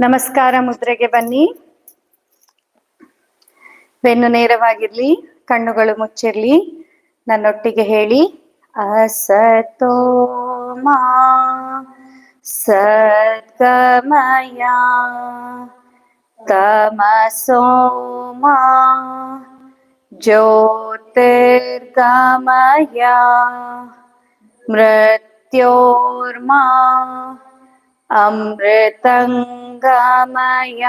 ನಮಸ್ಕಾರ ಮುದ್ರೆಗೆ ಬನ್ನಿ. ಬೆನ್ನು ನೇರವಾಗಿರ್ಲಿ, ಕಣ್ಣುಗಳು ಮುಚ್ಚಿರ್ಲಿ, ನನ್ನೊಟ್ಟಿಗೆ ಹೇಳಿ. ಅಸತೋ ಮಾ, ಸದ್ಗಮಯ, ತಮಸೋ ಮಾ, ಜ್ಯೋತಿರ್ಗಮಯ, ಮೃತ್ಯೋರ್ಮಾ. अमृतङ्गमय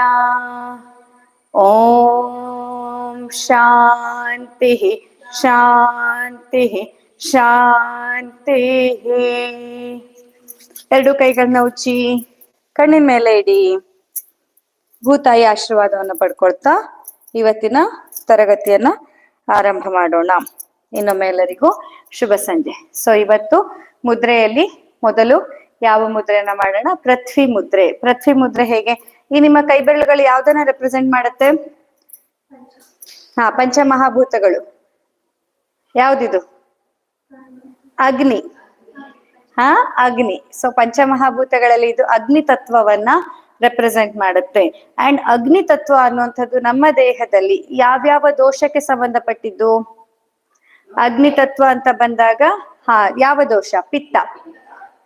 ॐ शान्तिः ಶಾಂತಿಃ ಶಾಂತಿಃ ಎರಡು ಕೈಗಳನ್ನ ಉಚ್ಚಿ ಕಣ್ಣಿನ ಮೇಲೆ ಇಡಿ ಭೂತಾಯಿ ಆಶೀರ್ವಾದವನ್ನು ಪಡ್ಕೊಳ್ತಾ ಇವತ್ತಿನ ತರಗತಿಯನ್ನ ಆರಂಭ ಮಾಡೋಣ ಇನ್ನೊಮ್ಮೆ ಎಲ್ಲರಿಗೂ ಶುಭ ಸಂಜೆ ಸೊ ಇವತ್ತು ಮುದ್ರೆಯಲ್ಲಿ ಮೊದಲು ಯಾವ ಮುದ್ರೆಯನ್ನ ಮಾಡೋಣ? ಪೃಥ್ವಿ ಮುದ್ರೆ. ಪೃಥ್ವಿ ಮುದ್ರೆ ಹೇಗೆ? ಈ ನಿಮ್ಮ ಕೈ ಬೆರಳುಗಳು ಯಾವ್ದನ್ನ ರೆಪ್ರೆಸೆಂಟ್ ಮಾಡುತ್ತೆ? ಹಾ, ಪಂಚಮಹಾಭೂತಗಳು. ಯಾವ್ದಿದು? ಅಗ್ನಿ. ಹಾ, ಅಗ್ನಿ. ಸೊ ಪಂಚಮಹಾಭೂತಗಳಲ್ಲಿ ಇದು ಅಗ್ನಿ ತತ್ವವನ್ನ ರೆಪ್ರೆಸೆಂಟ್ ಮಾಡುತ್ತೆ. ಅಂಡ್ ಅಗ್ನಿ ತತ್ವ ಅನ್ನುವಂಥದ್ದು ನಮ್ಮ ದೇಹದಲ್ಲಿ ಯಾವ್ಯಾವ ದೋಷಕ್ಕೆ ಸಂಬಂಧಪಟ್ಟಿದ್ದು? ಅಗ್ನಿ ತತ್ವ ಅಂತ ಬಂದಾಗ, ಹಾ, ಯಾವ ದೋಷ? ಪಿತ್ತ.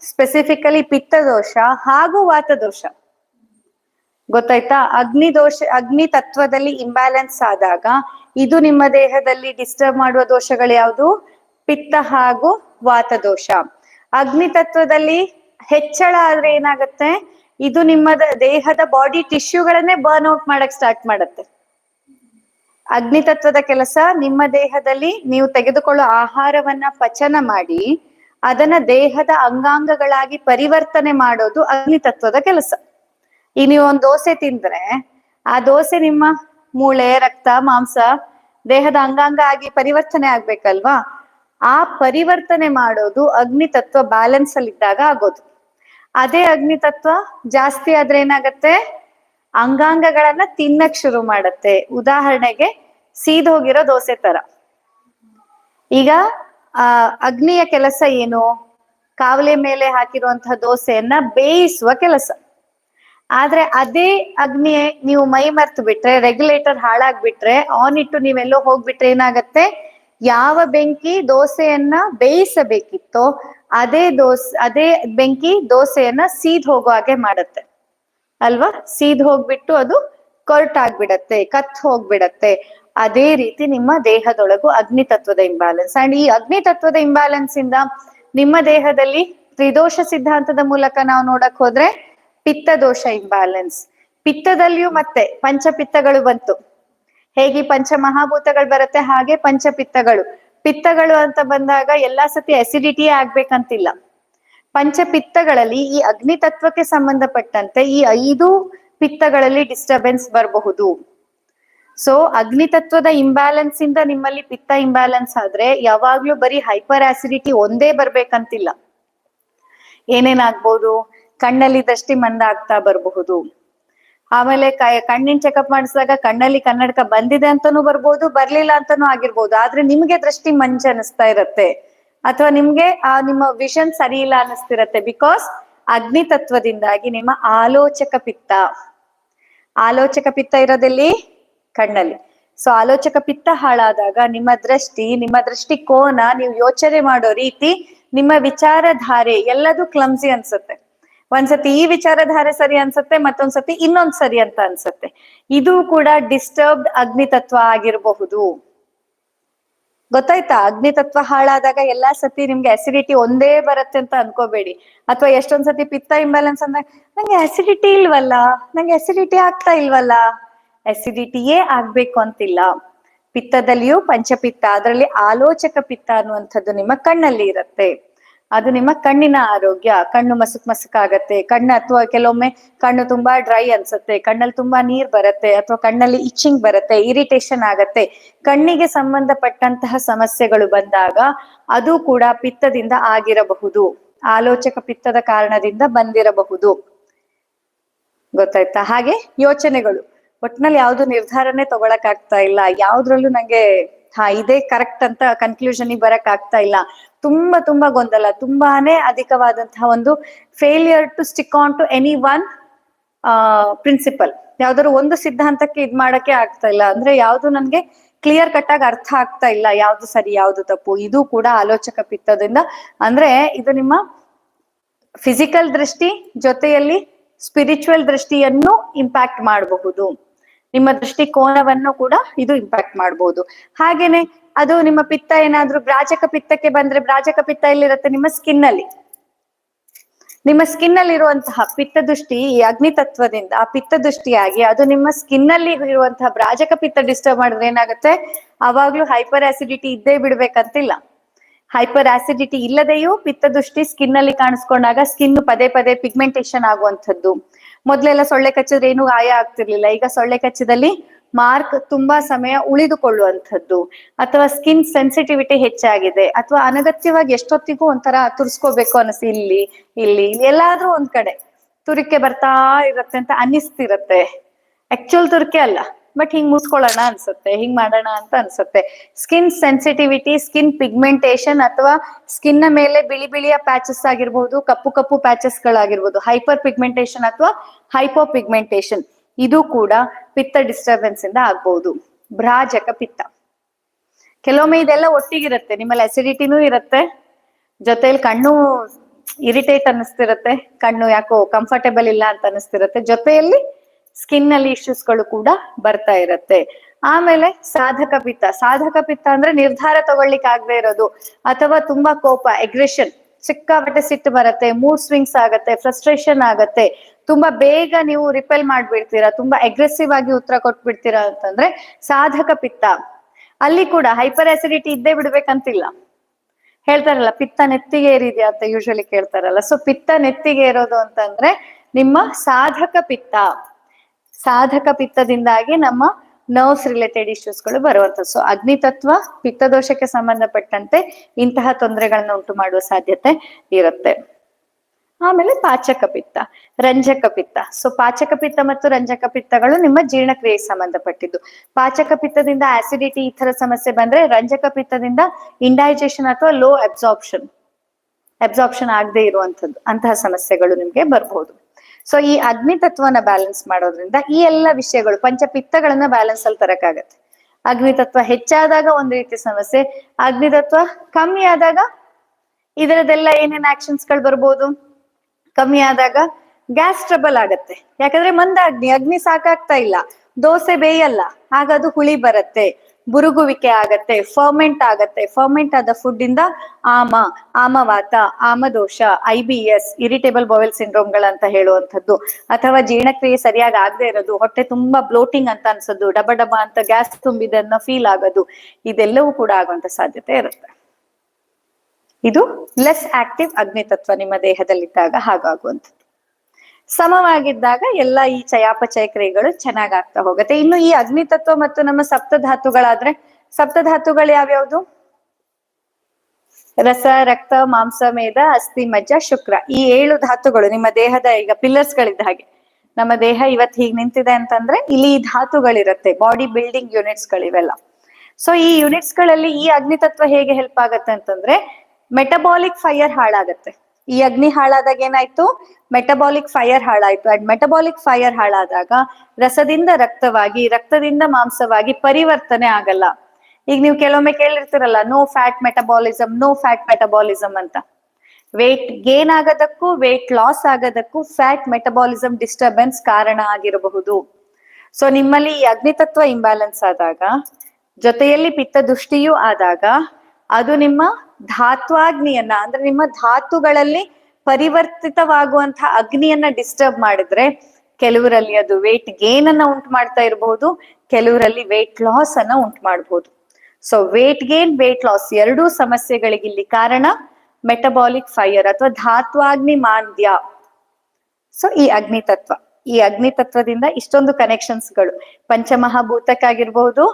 ಸ್ಪೆಸಿಫಿಕಲಿ ಪಿತ್ತ ದೋಷ ಹಾಗೂ ವಾತ ದೋಷ ಗೊತ್ತಾಯ್ತಾ? ಅಗ್ನಿ ದೋಷ, ಅಗ್ನಿ ತತ್ವದಲ್ಲಿ ಇಂಬ್ಯಾಲೆನ್ಸ್ ಆದಾಗ ಇದು ನಿಮ್ಮ ದೇಹದಲ್ಲಿ ಡಿಸ್ಟರ್ಬ್ ಮಾಡುವ ದೋಷಗಳು ಯಾವುದು? ಪಿತ್ತ ಹಾಗೂ ವಾತ ದೋಷ ಅಗ್ನಿ ತತ್ವದಲ್ಲಿ ಹೆಚ್ಚಳ ಆದ್ರೆ ಏನಾಗುತ್ತೆ? ಇದು ನಿಮ್ಮ ದೇಹದ ಬಾಡಿ ಟಿಶ್ಯೂಗಳನ್ನೇ ಬರ್ನ್ ಔಟ್ ಮಾಡಕ್ ಸ್ಟಾರ್ಟ್ ಮಾಡುತ್ತೆ. ಅಗ್ನಿ ತತ್ವದ ಕೆಲಸ ನಿಮ್ಮ ದೇಹದಲ್ಲಿ ನೀವು ತೆಗೆದುಕೊಳ್ಳುವ ಆಹಾರವನ್ನ ಪಚನ ಮಾಡಿ ಅದನ್ನ ದೇಹದ ಅಂಗಾಂಗಗಳಾಗಿ ಪರಿವರ್ತನೆ ಮಾಡೋದು ಅಗ್ನಿ ತತ್ವದ ಕೆಲಸ. ಈ ನೀವು ಒಂದು ದೋಸೆ ತಿಂದ್ರೆ, ಆ ದೋಸೆ ನಿಮ್ಮ ಮೂಳೆ, ರಕ್ತ, ಮಾಂಸ ದೇಹದ ಅಂಗಾಂಗ ಆಗಿ ಪರಿವರ್ತನೆ ಆಗ್ಬೇಕಲ್ವಾ? ಆ ಪರಿವರ್ತನೆ ಮಾಡೋದು ಅಗ್ನಿ ತತ್ವ ಬ್ಯಾಲೆನ್ಸ್ ಅಲ್ಲಿ ಇದ್ದಾಗ ಆಗೋದು. ಅದೇ ಅಗ್ನಿ ತತ್ವ ಜಾಸ್ತಿ ಆದ್ರೆ ಏನಾಗತ್ತೆ? ಅಂಗಾಂಗಗಳನ್ನ ತಿನ್ನಕ್ ಶುರು ಮಾಡತ್ತೆ. ಉದಾಹರಣೆಗೆ ಸೀದ್ ಹೋಗಿರೋ ದೋಸೆ ತರ. ಈಗ ಆ, ಅಗ್ನಿಯ ಕೆಲಸ ಏನು? ಕಾವಲೆ ಮೇಲೆ ಹಾಕಿರುವಂತಹ ದೋಸೆಯನ್ನ ಬೇಯಿಸುವ ಕೆಲಸ. ಆದ್ರೆ ಅದೇ ಅಗ್ನಿ ನೀವು ಮೈ ಮರ್ತು ಬಿಟ್ರೆ ರೆಗ್ಯುಲೇಟರ್ ಹಾಳಾಗ್ಬಿಟ್ರೆ ಆನ್ ಇಟ್ಟು ನೀವೆಲ್ಲೋ ಹೋಗ್ಬಿಟ್ರೆ ಏನಾಗತ್ತೆ? ಯಾವ ಬೆಂಕಿ ದೋಸೆಯನ್ನ ಬೇಯಿಸಬೇಕಿತ್ತೋ, ಅದೇ ದೋಸೆ, ಅದೇ ಬೆಂಕಿ ದೋಸೆಯನ್ನ ಸೀದ್ ಹೋಗೋ ಹಾಗೆ ಮಾಡತ್ತೆ. ಅಲ್ವಾ? ಸೀದ್ ಹೋಗ್ಬಿಟ್ಟು ಅದು ಕೊರ್ಟ್ ಆಗ್ಬಿಡತ್ತೆ ಕತ್ ಹೋಗ್ಬಿಡತ್ತೆ. ಅದೇ ರೀತಿ ನಿಮ್ಮ ದೇಹದೊಳಗು ಅಗ್ನಿ ತತ್ವದ ಇಂಬ್ಯಾಲೆನ್ಸ್ ಅಂಡ್ ಈ ಅಗ್ನಿ ತತ್ವದ ಇಂಬ್ಯಾಲೆನ್ಸ್ ಇಂದ ನಿಮ್ಮ ದೇಹದಲ್ಲಿ ತ್ರಿದೋಷ ಸಿದ್ಧಾಂತದ ಮೂಲಕ ನಾವು ನೋಡಕ್ ಹೋದ್ರೆ ಪಿತ್ತ ದೋಷ ಇಂಬ್ಯಾಲೆನ್ಸ್ ಪಿತ್ತದಲ್ಲಿಯೂ ಮತ್ತೆ ಪಂಚಪಿತ್ತಗಳು ಬಂತು. ಹೇಗೆ ಪಂಚ ಮಹಾಭೂತಗಳು ಬರುತ್ತೆ? ಹಾಗೆ ಪಂಚಪಿತ್ತಗಳು. ಪಿತ್ತಗಳು ಅಂತ ಬಂದಾಗ ಎಲ್ಲಾ ಸತಿ ಅಸಿಡಿಟಿಯೇ ಆಗ್ಬೇಕಂತಿಲ್ಲ. ಪಂಚಪಿತ್ತಗಳಲ್ಲಿ ಈ ಅಗ್ನಿ ತತ್ವಕ್ಕೆ ಸಂಬಂಧಪಟ್ಟಂತೆ ಈ ಐದು ಪಿತ್ತಗಳಲ್ಲಿ ಡಿಸ್ಟರ್ಬೆನ್ಸ್ ಬರಬಹುದು. ಸೊ ಅಗ್ನಿ ತತ್ವದ ಇಂಬ್ಯಾಲೆನ್ಸ್ ಇಂದ ನಿಮ್ಮಲ್ಲಿ ಪಿತ್ತ ಇಂಬ್ಯಾಲೆನ್ಸ್ ಆದ್ರೆ ಯಾವಾಗ್ಲೂ ಬರೀ ಹೈಪರ್ ಆಸಿಡಿಟಿ ಒಂದೇ ಬರ್ಬೇಕಂತಿಲ್ಲ. ಏನೇನಾಗ್ಬೋದು? ಕಣ್ಣಲ್ಲಿ ದೃಷ್ಟಿ ಮಂದ ಆಗ್ತಾ ಬರಬಹುದು. ಆಮೇಲೆ ಕಣ್ಣಿನ ಚೆಕಪ್ ಮಾಡಿಸಿದಾಗ ಕಣ್ಣಲ್ಲಿ ಕನ್ನಡಕ ಬಂದಿದೆ ಅಂತಾನೂ ಬರ್ಬೋದು, ಬರ್ಲಿಲ್ಲ ಅಂತಾನೂ ಆಗಿರ್ಬೋದು. ಆದ್ರೆ ನಿಮ್ಗೆ ದೃಷ್ಟಿ ಮಂಜ್ ಅನಿಸ್ತಾ ಇರತ್ತೆ. ಅಥವಾ ನಿಮ್ಗೆ ಆ ನಿಮ್ಮ ವಿಷನ್ ಸರಿ ಇಲ್ಲ ಅನಿಸ್ತಿರತ್ತೆ. ಬಿಕಾಸ್ ಅಗ್ನಿ ತತ್ವದಿಂದಾಗಿ ನಿಮ್ಮ ಆಲೋಚಕ ಪಿತ್ತ. ಆಲೋಚಕ ಪಿತ್ತ ಇರೋದೆಲ್ಲಿ? ಕಣ್ಣಲ್ಲಿ. ಸೊ ಆಲೋಚಕ ಪಿತ್ತ ಹಾಳಾದಾಗ ನಿಮ್ಮ ದೃಷ್ಟಿ, ನಿಮ್ಮ ದೃಷ್ಟಿಕೋನ ನೀವು ಯೋಚನೆ ಮಾಡೋ ರೀತಿ ನಿಮ್ಮ ವಿಚಾರಧಾರೆ ಎಲ್ಲದೂ ಕ್ಲಮ್ಸಿ ಅನ್ಸುತ್ತೆ. ಒಂದ್ಸತಿ ಈ ವಿಚಾರಧಾರೆ ಸರಿ ಅನ್ಸುತ್ತೆ, ಮತ್ತೊಂದ್ಸತಿ ಇನ್ನೊಂದ್ ಸರಿ ಅಂತ ಅನ್ಸುತ್ತೆ. ಇದು ಕೂಡ ಡಿಸ್ಟರ್ಬ್ಡ್ ಅಗ್ನಿ ತತ್ವ ಆಗಿರಬಹುದು. ಗೊತ್ತಾಯ್ತಾ? ಅಗ್ನಿ ತತ್ವ ಹಾಳಾದಾಗ ಎಲ್ಲಾ ಸತಿ ನಿಮ್ಗೆ ಅಸಿಡಿಟಿ ಒಂದೇ ಬರುತ್ತೆ ಅಂತ ಅನ್ಕೋಬೇಡಿ. ಅಥವಾ ಎಷ್ಟೊಂದ್ಸತಿ ಪಿತ್ತ ಇಂಬ್ಯಾಲೆನ್ಸ್ ಅಂದಾಗ, ನಂಗೆ ಅಸಿಡಿಟಿ ಇಲ್ವಲ್ಲ? ನಂಗೆ ಅಸಿಡಿಟಿ ಆಗ್ತಾ ಇಲ್ವಲ್ಲ? ಅಸಿಡಿಟಿಯೇ ಆಗ್ಬೇಕು ಅಂತಿಲ್ಲ ಪಿತ್ತದಲ್ಲಿಯೂ ಪಂಚಪಿತ್ತ, ಅದರಲ್ಲಿ ಆಲೋಚಕ ಪಿತ್ತ ಅನ್ನುವಂಥದ್ದು ನಿಮ್ಮ ಕಣ್ಣಲ್ಲಿ ಇರುತ್ತೆ. ಅದು ನಿಮ್ಮ ಕಣ್ಣಿನ ಆರೋಗ್ಯ. ಕಣ್ಣು ಮಸುಕ್ ಮಸುಕ್ ಆಗತ್ತೆ. ಕಣ್ಣು ಅಥವಾ ಕೆಲವೊಮ್ಮೆ ಕಣ್ಣು ತುಂಬಾ ಡ್ರೈ ಅನ್ಸುತ್ತೆ. ಕಣ್ಣಲ್ಲಿ ತುಂಬಾ ನೀರ್ ಬರುತ್ತೆ ಅಥವಾ ಕಣ್ಣಲ್ಲಿ ಇಚ್ಚಿಂಗ್ ಬರುತ್ತೆ ಇರಿಟೇಷನ್ ಆಗತ್ತೆ. ಕಣ್ಣಿಗೆ ಸಂಬಂಧಪಟ್ಟಂತಹ ಸಮಸ್ಯೆಗಳು ಬಂದಾಗ ಅದು ಕೂಡ ಪಿತ್ತದಿಂದ ಆಗಿರಬಹುದು. ಆಲೋಚಕ ಪಿತ್ತದ ಕಾರಣದಿಂದ ಬಂದಿರಬಹುದು. ಗೊತ್ತಾಯ್ತಾ? ಹಾಗೆ ಯೋಚನೆಗಳು. ಒಟ್ನಲ್ಲಿ ಯಾವ್ದು ನಿರ್ಧಾರನೇ ತಗೊಳಕ್ ಆಗ್ತಾ ಇಲ್ಲ. ಯಾವ್ದ್ರಲ್ಲೂ ನಂಗೆ, ಹಾ, ಇದೇ ಕರೆಕ್ಟ್ ಅಂತ ಕನ್ಕ್ಲೂಷನ್ ಬರಕ್ ಆಗ್ತಾ ಇಲ್ಲ. ತುಂಬಾ ತುಂಬಾ ಗೊಂದಲ. ತುಂಬಾನೇ ಅಧಿಕವಾದಂತಹ ಒಂದು failure to stick on to any one principle ಯಾವ್ದಾದ್ರು ಒಂದು ಸಿದ್ಧಾಂತಕ್ಕೆ ಇದ್ ಮಾಡಕ್ಕೆ ಆಗ್ತಾ ಇಲ್ಲ. ಅಂದ್ರೆ ಯಾವ್ದು ನನ್ಗೆ ಕ್ಲಿಯರ್ ಕಟ್ ಆಗಿ ಅರ್ಥ ಆಗ್ತಾ ಇಲ್ಲ. ಯಾವ್ದು ಸರಿ, ಯಾವ್ದು ತಪ್ಪು. ಇದು ಕೂಡ ಆಲೋಚಕ ಪಿತ್ತದಿಂದ. ಅಂದ್ರೆ ಇದು ನಿಮ್ಮ ಫಿಸಿಕಲ್ ದೃಷ್ಟಿ ಜೊತೆಯಲ್ಲಿ ಸ್ಪಿರಿಚುವಲ್ ದೃಷ್ಟಿಯನ್ನು ಇಂಪ್ಯಾಕ್ಟ್ ಮಾಡಬಹುದು. ನಿಮ್ಮ ದೃಷ್ಟಿಕೋನವನ್ನು ಕೂಡ ಇದು ಇಂಪ್ಯಾಕ್ಟ್ ಮಾಡಬಹುದು ಹಾಗೇನೆ ಅದು ನಿಮ್ಮ ಪಿತ್ತ ಏನಾದ್ರೂ ಬ್ರಾಜಕ ಪಿತ್ತಕ್ಕೆ ಬಂದ್ರೆ ಬ್ರಾಜಕ ಪಿತ್ತ ಎಲ್ಲಿರುತ್ತೆ? ನಿಮ್ಮ ಸ್ಕಿನ್ ಅಲ್ಲಿ. ನಿಮ್ಮ ಸ್ಕಿನ್ ಅಲ್ಲಿ ಇರುವಂತಹ ಪಿತ್ತ ದೃಷ್ಟಿ ಈ ಅಗ್ನಿ ತತ್ವದಿಂದ ಆ ಪಿತ್ತ ದೃಷ್ಟಿಯಾಗಿ ಅದು ನಿಮ್ಮ ಸ್ಕಿನ್ ಅಲ್ಲಿ ಇರುವಂತಹ ಬ್ರಾಜಕ ಪಿತ್ತ ಡಿಸ್ಟರ್ಬ್ ಮಾಡಿದ್ರೆ ಏನಾಗುತ್ತೆ? ಅವಾಗ್ಲೂ ಹೈಪರ್ ಆಸಿಡಿಟಿ ಇದ್ದೇ ಬಿಡ್ಬೇಕಂತಿಲ್ಲ. ಹೈಪರ್ ಆಸಿಡಿಟಿ ಇಲ್ಲದೆಯೂ ಪಿತ್ತ ದೃಷ್ಟಿ ಸ್ಕಿನ್ ಅಲ್ಲಿ ಕಾಣಿಸ್ಕೊಂಡಾಗ ಸ್ಕಿನ್ ಪದೇ ಪದೇ ಪಿಗ್ಮೆಂಟೇಶನ್ ಆಗುವಂಥದ್ದು. ಮೊದ್ಲೆಲ್ಲ ಸೊಳ್ಳೆ ಕಚ್ಚಿದ್ರೆ ಏನು ಗಾಯ ಆಗ್ತಿರ್ಲಿಲ್ಲ. ಈಗ ಸೊಳ್ಳೆ ಕಚ್ಚಿದಲ್ಲಿ ಮಾರ್ಕ್ ತುಂಬಾ ಸಮಯ ಉಳಿದುಕೊಳ್ಳುವಂಥದ್ದು. ಅಥವಾ ಸ್ಕಿನ್ ಸೆನ್ಸಿಟಿವಿಟಿ ಹೆಚ್ಚಾಗಿದೆ. ಅಥವಾ ಅನಗತ್ಯವಾಗಿ ಎಷ್ಟೊತ್ತಿಗೂ ಒಂಥರ ತುರ್ಸ್ಕೋಬೇಕು ಅನಿಸಿ, ಇಲ್ಲಿ ಇಲ್ಲಿ ಎಲ್ಲಾದ್ರೂ ಒಂದ್ ಕಡೆ ತುರಿಕೆ ಬರ್ತಾ ಇರತ್ತೆ ಅಂತ ಅನ್ನಿಸ್ತಿರತ್ತೆ. ಆಕ್ಚುಲ್ ತುರಿಕೆ ಅಲ್ಲ. ಬಟ್ ಹಿಂಗ್ ಮುಸ್ಕೊಳ್ಳೋಣ ಅನ್ಸುತ್ತೆ, ಹಿಂಗ್ ಮಾಡೋಣ ಅಂತ ಅನ್ಸುತ್ತೆ. ಸ್ಕಿನ್ ಸೆನ್ಸಿಟಿವಿಟಿ ಸ್ಕಿನ್ ಪಿಗ್ಮೆಂಟೇಶನ್ ಅಥವಾ ಸ್ಕಿನ್ನ ಮೇಲೆ ಬಿಳಿ ಬಿಳಿಯ ಪ್ಯಾಚಸ್ ಆಗಿರ್ಬಹುದು ಕಪ್ಪು ಕಪ್ಪು ಪ್ಯಾಚಸ್ ಗಳಾಗಿರ್ಬೋದು ಹೈಪರ್ ಪಿಗ್ಮೆಂಟೇಶನ್ ಅಥವಾ ಹೈಪೋ ಪಿಗ್ಮೆಂಟೇಶನ್ ಇದು ಕೂಡ ಪಿತ್ತ ಡಿಸ್ಟರ್ಬೆನ್ಸ್ ಇಂದ ಆಗ್ಬಹುದು ಭ್ರಾಜಕ ಪಿತ್ತ. ಕೆಲವೊಮ್ಮೆ ಇದೆಲ್ಲ ಒಟ್ಟಿಗಿರುತ್ತೆ, ನಿಮ್ಮಲ್ಲಿ ಅಸಿಡಿಟಿನೂ ಇರುತ್ತೆ ಜೊತೆಯಲ್ಲಿ ಕಣ್ಣು ಇರಿಟೇಟ್ ಅನ್ನಿಸ್ತಿರತ್ತೆ, ಕಣ್ಣು ಯಾಕೋ ಕಂಫರ್ಟೇಬಲ್ ಇಲ್ಲ ಅಂತ ಅನ್ನಿಸ್ತಿರತ್ತೆ, ಜೊತೆಯಲ್ಲಿ ಸ್ಕಿನ್ ಅಲ್ಲಿ ಇಶ್ಯೂಸ್ಗಳು ಕೂಡ ಬರ್ತಾ ಇರತ್ತೆ. ಆಮೇಲೆ ಸಾಧಕ ಪಿತ್ತ ಸಾಧಕ ಪಿತ್ತ ಅಂದ್ರೆ ನಿರ್ಧಾರ ತಗೊಳ್ಳಿಕ್ ಆಗದೆ ಇರೋದು ಅಥವಾ ತುಂಬಾ ಕೋಪ ಎಗ್ರೆಷನ್ ಸಿಕ್ಕಾಪಟ್ಟೆ ಸಿಟ್ಟು ಬರುತ್ತೆ ಮೂಡ್ ಸ್ವಿಂಗ್ಸ್ ಆಗತ್ತೆ ಫ್ರಸ್ಟ್ರೇಷನ್ ಆಗತ್ತೆ, ತುಂಬಾ ಬೇಗ ನೀವು ರಿಪೆಲ್ ಮಾಡ್ಬಿಡ್ತೀರಾ, ತುಂಬಾ ಅಗ್ರೆಸಿವ್ ಆಗಿ ಉತ್ತರ ಕೊಟ್ಬಿಡ್ತೀರಾ ಅಂತಂದ್ರೆ ಸಾಧಕ ಪಿತ್ತ. ಅಲ್ಲಿ ಕೂಡ ಹೈಪರ್ ಆಸಿಡಿಟಿ ಇದ್ದೇ ಬಿಡ್ಬೇಕಂತಿಲ್ಲ. ಹೇಳ್ತಾರಲ್ಲ, ಪಿತ್ತ ನೆತ್ತಿಗೆ ಏರಿದ್ಯಾ ಅಂತ ಯೂಶಲಿ ಕೇಳ್ತಾರಲ್ಲ. ಸೊ ಪಿತ್ತ ನೆತ್ತಿಗೆ ಏರೋದು ಅಂತಂದ್ರೆ ನಿಮ್ಮ ಸಾಧಕ ಪಿತ್ತ. ಸಾಧಕ ಪಿತ್ತದಿಂದಾಗಿ ನಮ್ಮ ನರ್ವ್ಸ್ ರಿಲೇಟೆಡ್ ಇಶ್ಯೂಸ್ಗಳು ಬರುವಂತ ಸೊ ಅಗ್ನಿ ತತ್ವ ಪಿತ್ತದೋಷಕ್ಕೆ ಸಂಬಂಧಪಟ್ಟಂತೆ ಇಂತಹ ತೊಂದರೆಗಳನ್ನ ಉಂಟು ಮಾಡುವ ಸಾಧ್ಯತೆ ಇರುತ್ತೆ. ಆಮೇಲೆ ಪಾಚಕ ಪಿತ್ತ, ರಂಜಕ ಪಿತ್ತ. ಸೊ ಪಾಚಕ ಪಿತ್ತ ಮತ್ತು ರಂಜಕ ಪಿತ್ತಗಳು ನಿಮ್ಮ ಜೀರ್ಣಕ್ರಿಯೆಗೆ ಸಂಬಂಧಪಟ್ಟಿದ್ದು. ಪಾಚಕ ಪಿತ್ತದಿಂದ ಆಸಿಡಿಟಿ ಈ ತರ ಸಮಸ್ಯೆ ಬಂದ್ರೆ ರಂಜಕ ಪಿತ್ತದಿಂದ ಇಂಡೈಜೆಷನ್ ಅಥವಾ ಲೋ ಅಬ್ಸಾರ್ಪ್ಷನ್ ಅಬ್ಸಾರ್ಪ್ಷನ್ ಆಗದೆ ಇರುವಂತದ್ದು ಅಂತಹ ಸಮಸ್ಯೆಗಳು ನಿಮ್ಗೆ ಬರ್ಬಹುದು ಸೊ ಈ ಅಗ್ನಿ ತತ್ವನ ಬ್ಯಾಲೆನ್ಸ್ ಮಾಡೋದ್ರಿಂದ ಈ ಎಲ್ಲ ವಿಷಯಗಳು, ಪಂಚಪಿತ್ತಗಳನ್ನ ಬ್ಯಾಲೆನ್ಸ್ ಅಲ್ಲಿ ತರಕಾಗತ್ತೆ ಅಗ್ನಿ ತತ್ವ ಹೆಚ್ಚಾದಾಗ ಒಂದ್ ರೀತಿ ಸಮಸ್ಯೆ ಅಗ್ನಿ ತತ್ವ ಕಮ್ಮಿ ಆದಾಗ ಇದರದೆಲ್ಲ ಏನೇನ್ ಆಕ್ಷನ್ಸ್ಗಳು ಬರ್ಬೋದು? ಕಮ್ಮಿ ಆದಾಗ ಗ್ಯಾಸ್ ಟ್ರಬಲ್ ಆಗತ್ತೆ. ಯಾಕಂದ್ರೆ ಮಂದ ಅಗ್ನಿ ಸಾಕಾಗ್ತಾ ಇಲ್ಲ. ದೋಸೆ ಬೇಯಲ್ಲ, ಆಗ ಅದು ಹುಳಿ ಬರುತ್ತೆ. ಬುರುಗುವಿಕೆ ಆಗತ್ತೆ ಫರ್ಮೆಂಟ್ ಆಗತ್ತೆ. ಫರ್ಮೆಂಟ್ ಆದ ಫುಡ್ ಇಂದ ಆಮ, ಆಮವಾತ, ಆಮದೋಷ ಐ ಬಿ ಎಸ್ ಇರಿಟೇಬಲ್ಗಳ ಅಂತ ಹೇಳುವಂಥದ್ದು. ಅಥವಾ ಜೀರ್ಣಕ್ರಿಯೆ ಸರಿಯಾಗಿ ಆಗದೆ ಇರೋದು, ಹೊಟ್ಟೆ ತುಂಬಾ ಬ್ಲೋಟಿಂಗ್ ಅಂತ ಅನ್ಸೋದು, ಡಬ ಡಬ ಅಂತ ಗ್ಯಾಸ್ ತುಂಬಿದನ್ನ ಫೀಲ್ ಆಗೋದು, ಇದೆಲ್ಲವೂ ಕೂಡ ಆಗುವಂತ ಸಾಧ್ಯತೆ ಇರುತ್ತೆ. ಇದು ಲೆಸ್ ಆಕ್ಟಿವ್ ಅಗ್ನಿ ತತ್ವ ನಿಮ್ಮ ದೇಹದಲ್ಲಿದ್ದಾಗ ಹಾಗಾಗುವಂಥದ್ದು. ಸಮವಾಗಿದ್ದಾಗ ಎಲ್ಲ ಈ ಚಯಾಪಚಯ ಕ್ರಿಯೆಗಳು ಚೆನ್ನಾಗ್ ಆಗ್ತಾ ಹೋಗುತ್ತೆ. ಇನ್ನು ಈ ಅಗ್ನಿ ತತ್ವ ಮತ್ತು ನಮ್ಮ ಸಪ್ತ ಧಾತುಗಳಾದ್ರೆ, ಸಪ್ತ ಧಾತುಗಳು ಯಾವ್ಯಾವ್ದು? ರಸ, ರಕ್ತ, ಮಾಂಸ, ಮೇದ, ಅಸ್ಥಿ, ಮಜ್ಜ, ಶುಕ್ರ. ಈ ಏಳು ಧಾತುಗಳು ನಿಮ್ಮ ದೇಹದ ಈಗ ಪಿಲ್ಲರ್ಸ್ ಗಳಿದ್ದ ಹಾಗೆ. ನಮ್ಮ ದೇಹ ಇವತ್ ಹೀಗ್ ನಿಂತಿದೆ ಅಂತಂದ್ರೆ ಇಲ್ಲಿ ಈ ಧಾತುಗಳಿರುತ್ತೆ ಬಾಡಿ ಬಿಲ್ಡಿಂಗ್ ಯೂನಿಟ್ಸ್ ಗಳಿವೆಲ್ಲ. ಸೊ ಈ ಯೂನಿಟ್ಸ್ಗಳಲ್ಲಿ ಈ ಅಗ್ನಿ ತತ್ವ ಹೇಗೆ ಹೆಲ್ಪ್ ಆಗತ್ತೆ ಅಂತಂದ್ರೆ ಮೆಟಬಾಲಿಕ್ ಫೈರ್ ಹಾಳಾಗತ್ತೆ. ಈ ಅಗ್ನಿ ಹಾಳಾದಾಗ ಏನಾಯ್ತು? ಮೆಟಬಾಲಿಕ್ ಫೈರ್ ಹಾಳಾಯ್ತು. ಅಂಡ್ ಮೆಟಬಾಲಿಕ್ ಫೈರ್ ಹಾಳಾದಾಗ ರಸದಿಂದ ರಕ್ತವಾಗಿ, ರಕ್ತದಿಂದ ಮಾಂಸವಾಗಿ ಪರಿವರ್ತನೆ ಆಗಲ್ಲ. ಈಗ ನೀವು ಕೆಲವೊಮ್ಮೆ ಕೇಳಿರ್ತೀರಲ್ಲ no fat metabolism no fat metabolism ಅಂತ. ವೇಟ್ ಗೇನ್ ಆಗೋದಕ್ಕೂ ವೇಟ್ ಲಾಸ್ ಆಗೋದಕ್ಕೂ ಫ್ಯಾಟ್ ಮೆಟಬಾಲಿಸಮ್ ಡಿಸ್ಟರ್ಬೆನ್ಸ್ ಕಾರಣ ಆಗಿರಬಹುದು. ಸೊ ನಿಮ್ಮಲ್ಲಿ ಈ ಅಗ್ನಿತತ್ವ ಇಂಬ್ಯಾಲೆನ್ಸ್ ಆದಾಗ, ಜೊತೆಯಲ್ಲಿ ಪಿತ್ತ ದೃಷ್ಟಿಯೂ ಆದಾಗ, ಅದು ನಿಮ್ಮ ಧಾತ್ವಾಗ್ನಿಯನ್ನ, ಅಂದ್ರೆ ನಿಮ್ಮ ಧಾತುಗಳಲ್ಲಿ ಪರಿವರ್ತಿತವಾಗುವಂತಹ ಅಗ್ನಿಯನ್ನ ಡಿಸ್ಟರ್ಬ್ ಮಾಡಿದ್ರೆ ಕೆಲವರಲ್ಲಿ ಅದು ವೇಟ್ ಗೇನ್ ಅನ್ನ ಉಂಟು ಮಾಡ್ತಾ ಇರಬಹುದು ಕೆಲವರಲ್ಲಿ ವೇಟ್ ಲಾಸ್ ಅನ್ನ ಉಂಟು ಮಾಡಬಹುದು so weight gain weight loss ಎರಡೂ ಸಮಸ್ಯೆಗಳಿಗೆ ಇಲ್ಲಿ ಕಾರಣ ಮೆಟಬಾಲಿಕ್ ಫೈರ್ ಅಥವಾ ಧಾತ್ವಾಗ್ನಿ ಮಾಂದ್ಯ. ಸೊ ಈ ಅಗ್ನಿ ತತ್ವ, ಈ ಅಗ್ನಿ ತತ್ವದಿಂದ ಇಷ್ಟೊಂದು ಕನೆಕ್ಷನ್ಸ್ಗಳು. ಪಂಚಮಹಾಭೂತಕ್ಕಾಗಿರ್ಬಹುದು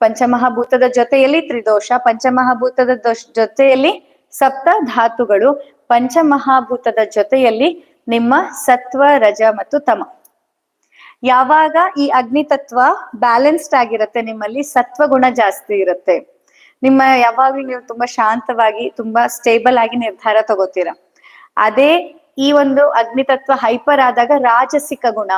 ಪಂಚಮಹಾಭೂತದ ಜೊತೆಯಲ್ಲಿ ತ್ರಿದೋಷ, ಪಂಚಮಹಾಭೂತದ ಜೊತೆಯಲ್ಲಿ ಸಪ್ತ ಧಾತುಗಳು, ಪಂಚಮಹಾಭೂತದ ಜೊತೆಯಲ್ಲಿ ನಿಮ್ಮ ಸತ್ವ, ರಜ ಮತ್ತು ತಮ. ಯಾವಾಗ ಈ ಅಗ್ನಿ ತತ್ವ ಬ್ಯಾಲೆನ್ಸ್ಡ್ ಆಗಿರುತ್ತೆ, ನಿಮ್ಮಲ್ಲಿ ಸತ್ವ ಗುಣ ಜಾಸ್ತಿ ಇರುತ್ತೆ. ನಿಮ್ಮ ಯಾವಾಗ್ಲೂ ನೀವು ತುಂಬಾ ಶಾಂತವಾಗಿ, ತುಂಬಾ ಸ್ಟೇಬಲ್ ಆಗಿ ನಿರ್ಧಾರ ತಗೋತೀರ. ಅದೇ ಈ ಒಂದು ಅಗ್ನಿ ತತ್ವ ಹೈಪರ್ ಆದಾಗ ರಾಜಸಿಕ ಗುಣ.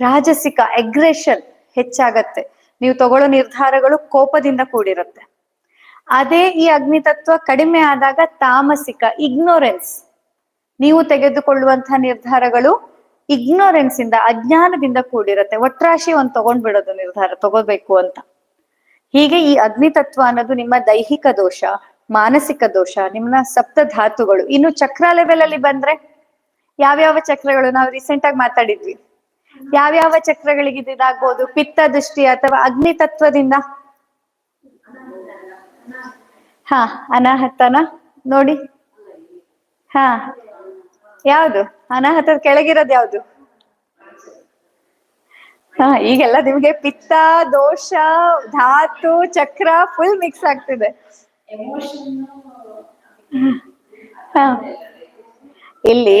ರಾಜಸಿಕ ಎಗ್ರೆಷನ್ ಹೆಚ್ಚಾಗತ್ತೆ. ನೀವು ತಗೊಳ್ಳೋ ನಿರ್ಧಾರಗಳು ಕೋಪದಿಂದ ಕೂಡಿರುತ್ತೆ. ಅದೇ ಈ ಅಗ್ನಿ ತತ್ವ ಕಡಿಮೆ ಆದಾಗ ತಾಮಸಿಕ ಇಗ್ನೋರೆನ್ಸ್ ನೀವು ತೆಗೆದುಕೊಳ್ಳುವಂತಹ ನಿರ್ಧಾರಗಳು ಇಗ್ನೋರೆನ್ಸ್ ಇಂದ, ಅಜ್ಞಾನದಿಂದ ಕೂಡಿರುತ್ತೆ. ಒಟ್ರಾಶಿ ಒಂದ್ ತಗೊಂಡ್ಬಿಡೋದು ನಿರ್ಧಾರ, ತಗೋಬೇಕು ಅಂತ. ಹೀಗೆ ಈ ಅಗ್ನಿ ತತ್ವ ಅನ್ನೋದು ನಿಮ್ಮ ದೈಹಿಕ ದೋಷ, ಮಾನಸಿಕ ದೋಷ ನಿಮ್ಮ ಸಪ್ತ ಧಾತುಗಳು. ಇನ್ನು ಚಕ್ರ ಲೆವೆಲ್ ಅಲ್ಲಿ ಬಂದ್ರೆ ಯಾವ್ಯಾವ ಚಕ್ರಗಳು? ನಾವು ರೀಸೆಂಟ್ ಆಗಿ ಮಾತಾಡಿದ್ವಿ. ಯಾವ್ಯಾವ ಚಕ್ರಗಳಿಗೆ ಇದಾಗ್ಬೋದು? ಪಿತ್ತ ದೃಷ್ಟಿ ಅಥವಾ ಅಗ್ನಿ ತತ್ವದಿಂದ? ಹಾ ಅನಾಹತನ. ನೋಡಿ. ಹಾ. ಯಾವ್ದು? ಅನಾಹತದ ಕೆಳಗಿರೋದು ಯಾವ್ದು? ಹಾ ಈಗೆಲ್ಲ ನಿಮ್ಗೆ ಪಿತ್ತ ದೋಷ ಧಾತು ಚಕ್ರ ಫುಲ್ ಮಿಕ್ಸ್ ಆಗ್ತಿದೆ. ಇಲ್ಲಿ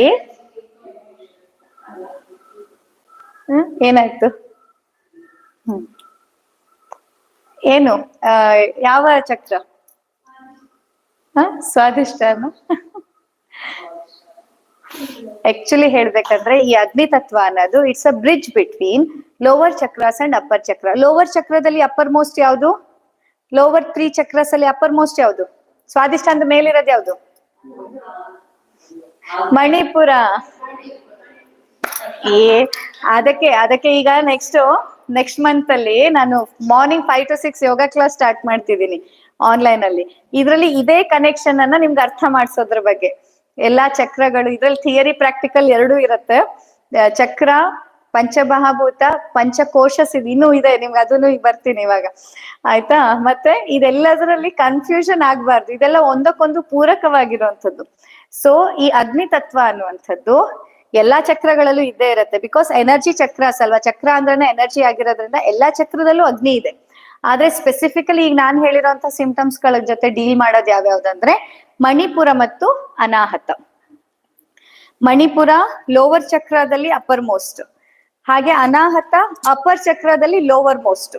ಏನಾಯ್ತು? ಏನು ಯಾವ ಚಕ್ರ? ಸ್ವಾದಿಷ್ಟ ಆಕ್ಚುಲಿ ಹೇಳ್ಬೇಕಂದ್ರೆ ಈ ಅಗ್ನಿ ತತ್ವ ಅನ್ನೋದು it's a bridge between lower chakras and upper chakra lower ಚಕ್ರದಲ್ಲಿ ಅಪ್ಪರ್ ಮೋಸ್ಟ್ ಯಾವುದು? ಲೋವರ್ ತ್ರೀ ಚಕ್ರಸ್ ಅಲ್ಲಿ ಅಪ್ಪರ್ ಮೋಸ್ಟ್ ಯಾವುದು? ಸ್ವಾದಿಷ್ಟ ಅಂದ ಮೇಲಿರೋದು ಯಾವುದು? ಮಣಿಪುರ. ಏ, ಅದಕ್ಕೆ ಅದಕ್ಕೆ ಈಗ ನೆಕ್ಸ್ಟ್ ನೆಕ್ಸ್ಟ್ ಮಂತ್ ಅಲ್ಲಿ ನಾನು morning five to six yoga class start ಮಾಡ್ತಿದ್ದೀನಿ ಆನ್ಲೈನ್ ಅಲ್ಲಿ. ಇದ್ರಲ್ಲಿ ಇದೇ ಕನೆಕ್ಷನ್ ಅನ್ನ ನಿಮ್ಗೆ ಅರ್ಥ ಮಾಡಿಸೋದ್ರ ಬಗ್ಗೆ. ಎಲ್ಲಾ ಚಕ್ರಗಳು, ಇದ್ರಲ್ಲಿ ಥಿಯರಿ ಪ್ರಾಕ್ಟಿಕಲ್ ಎರಡೂ ಇರುತ್ತೆ. ಚಕ್ರ, ಪಂಚಮಹಾಭೂತ, ಪಂಚಕೋಶ ಇದು ಇನ್ನೂ ಇದೆ, ನಿಮ್ಗೆ ಅದನ್ನು ಬರ್ತೀನಿ ಇವಾಗ. ಆಯ್ತಾ? ಮತ್ತೆ ಇದೆಲ್ಲದರಲ್ಲಿ ಕನ್ಫ್ಯೂಷನ್ ಆಗ್ಬಾರ್ದು. ಇದೆಲ್ಲ ಒಂದಕ್ಕೊಂದು ಪೂರಕವಾಗಿರುವಂಥದ್ದು. ಸೊ ಈ ಅಗ್ನಿ ತತ್ವ ಅನ್ನುವಂಥದ್ದು ಎಲ್ಲಾ ಚಕ್ರಗಳಲ್ಲೂ ಇದ್ದೇ ಇರುತ್ತೆ. ಬಿಕಾಸ್ ಎನರ್ಜಿ ಚಕ್ರ ಅಲ್ವಾ? ಚಕ್ರ ಅಂದ್ರೆ ಎನರ್ಜಿ ಆಗಿರೋದ್ರಿಂದ ಎಲ್ಲಾ ಚಕ್ರದಲ್ಲೂ ಅಗ್ನಿ ಇದೆ. ಆದ್ರೆ ಸ್ಪೆಸಿಫಿಕಲಿ ಈಗ ನಾನ್ ಹೇಳಿರೋಂತ ಸಿಂಪ್ಟಮ್ಸ್ಗಳ ಜೊತೆ ಡೀಲ್ ಮಾಡೋದು ಯಾವ್ಯಾವ್ದಂದ್ರೆ ಮಣಿಪುರ ಮತ್ತು ಅನಾಹತ. ಮಣಿಪುರ ಲೋವರ್ ಚಕ್ರದಲ್ಲಿ ಅಪ್ಪರ್ ಮೋಸ್ಟ್ ಹಾಗೆ ಅನಾಹತ ಅಪ್ಪರ್ ಚಕ್ರದಲ್ಲಿ ಲೋವರ್ ಮೋಸ್ಟ್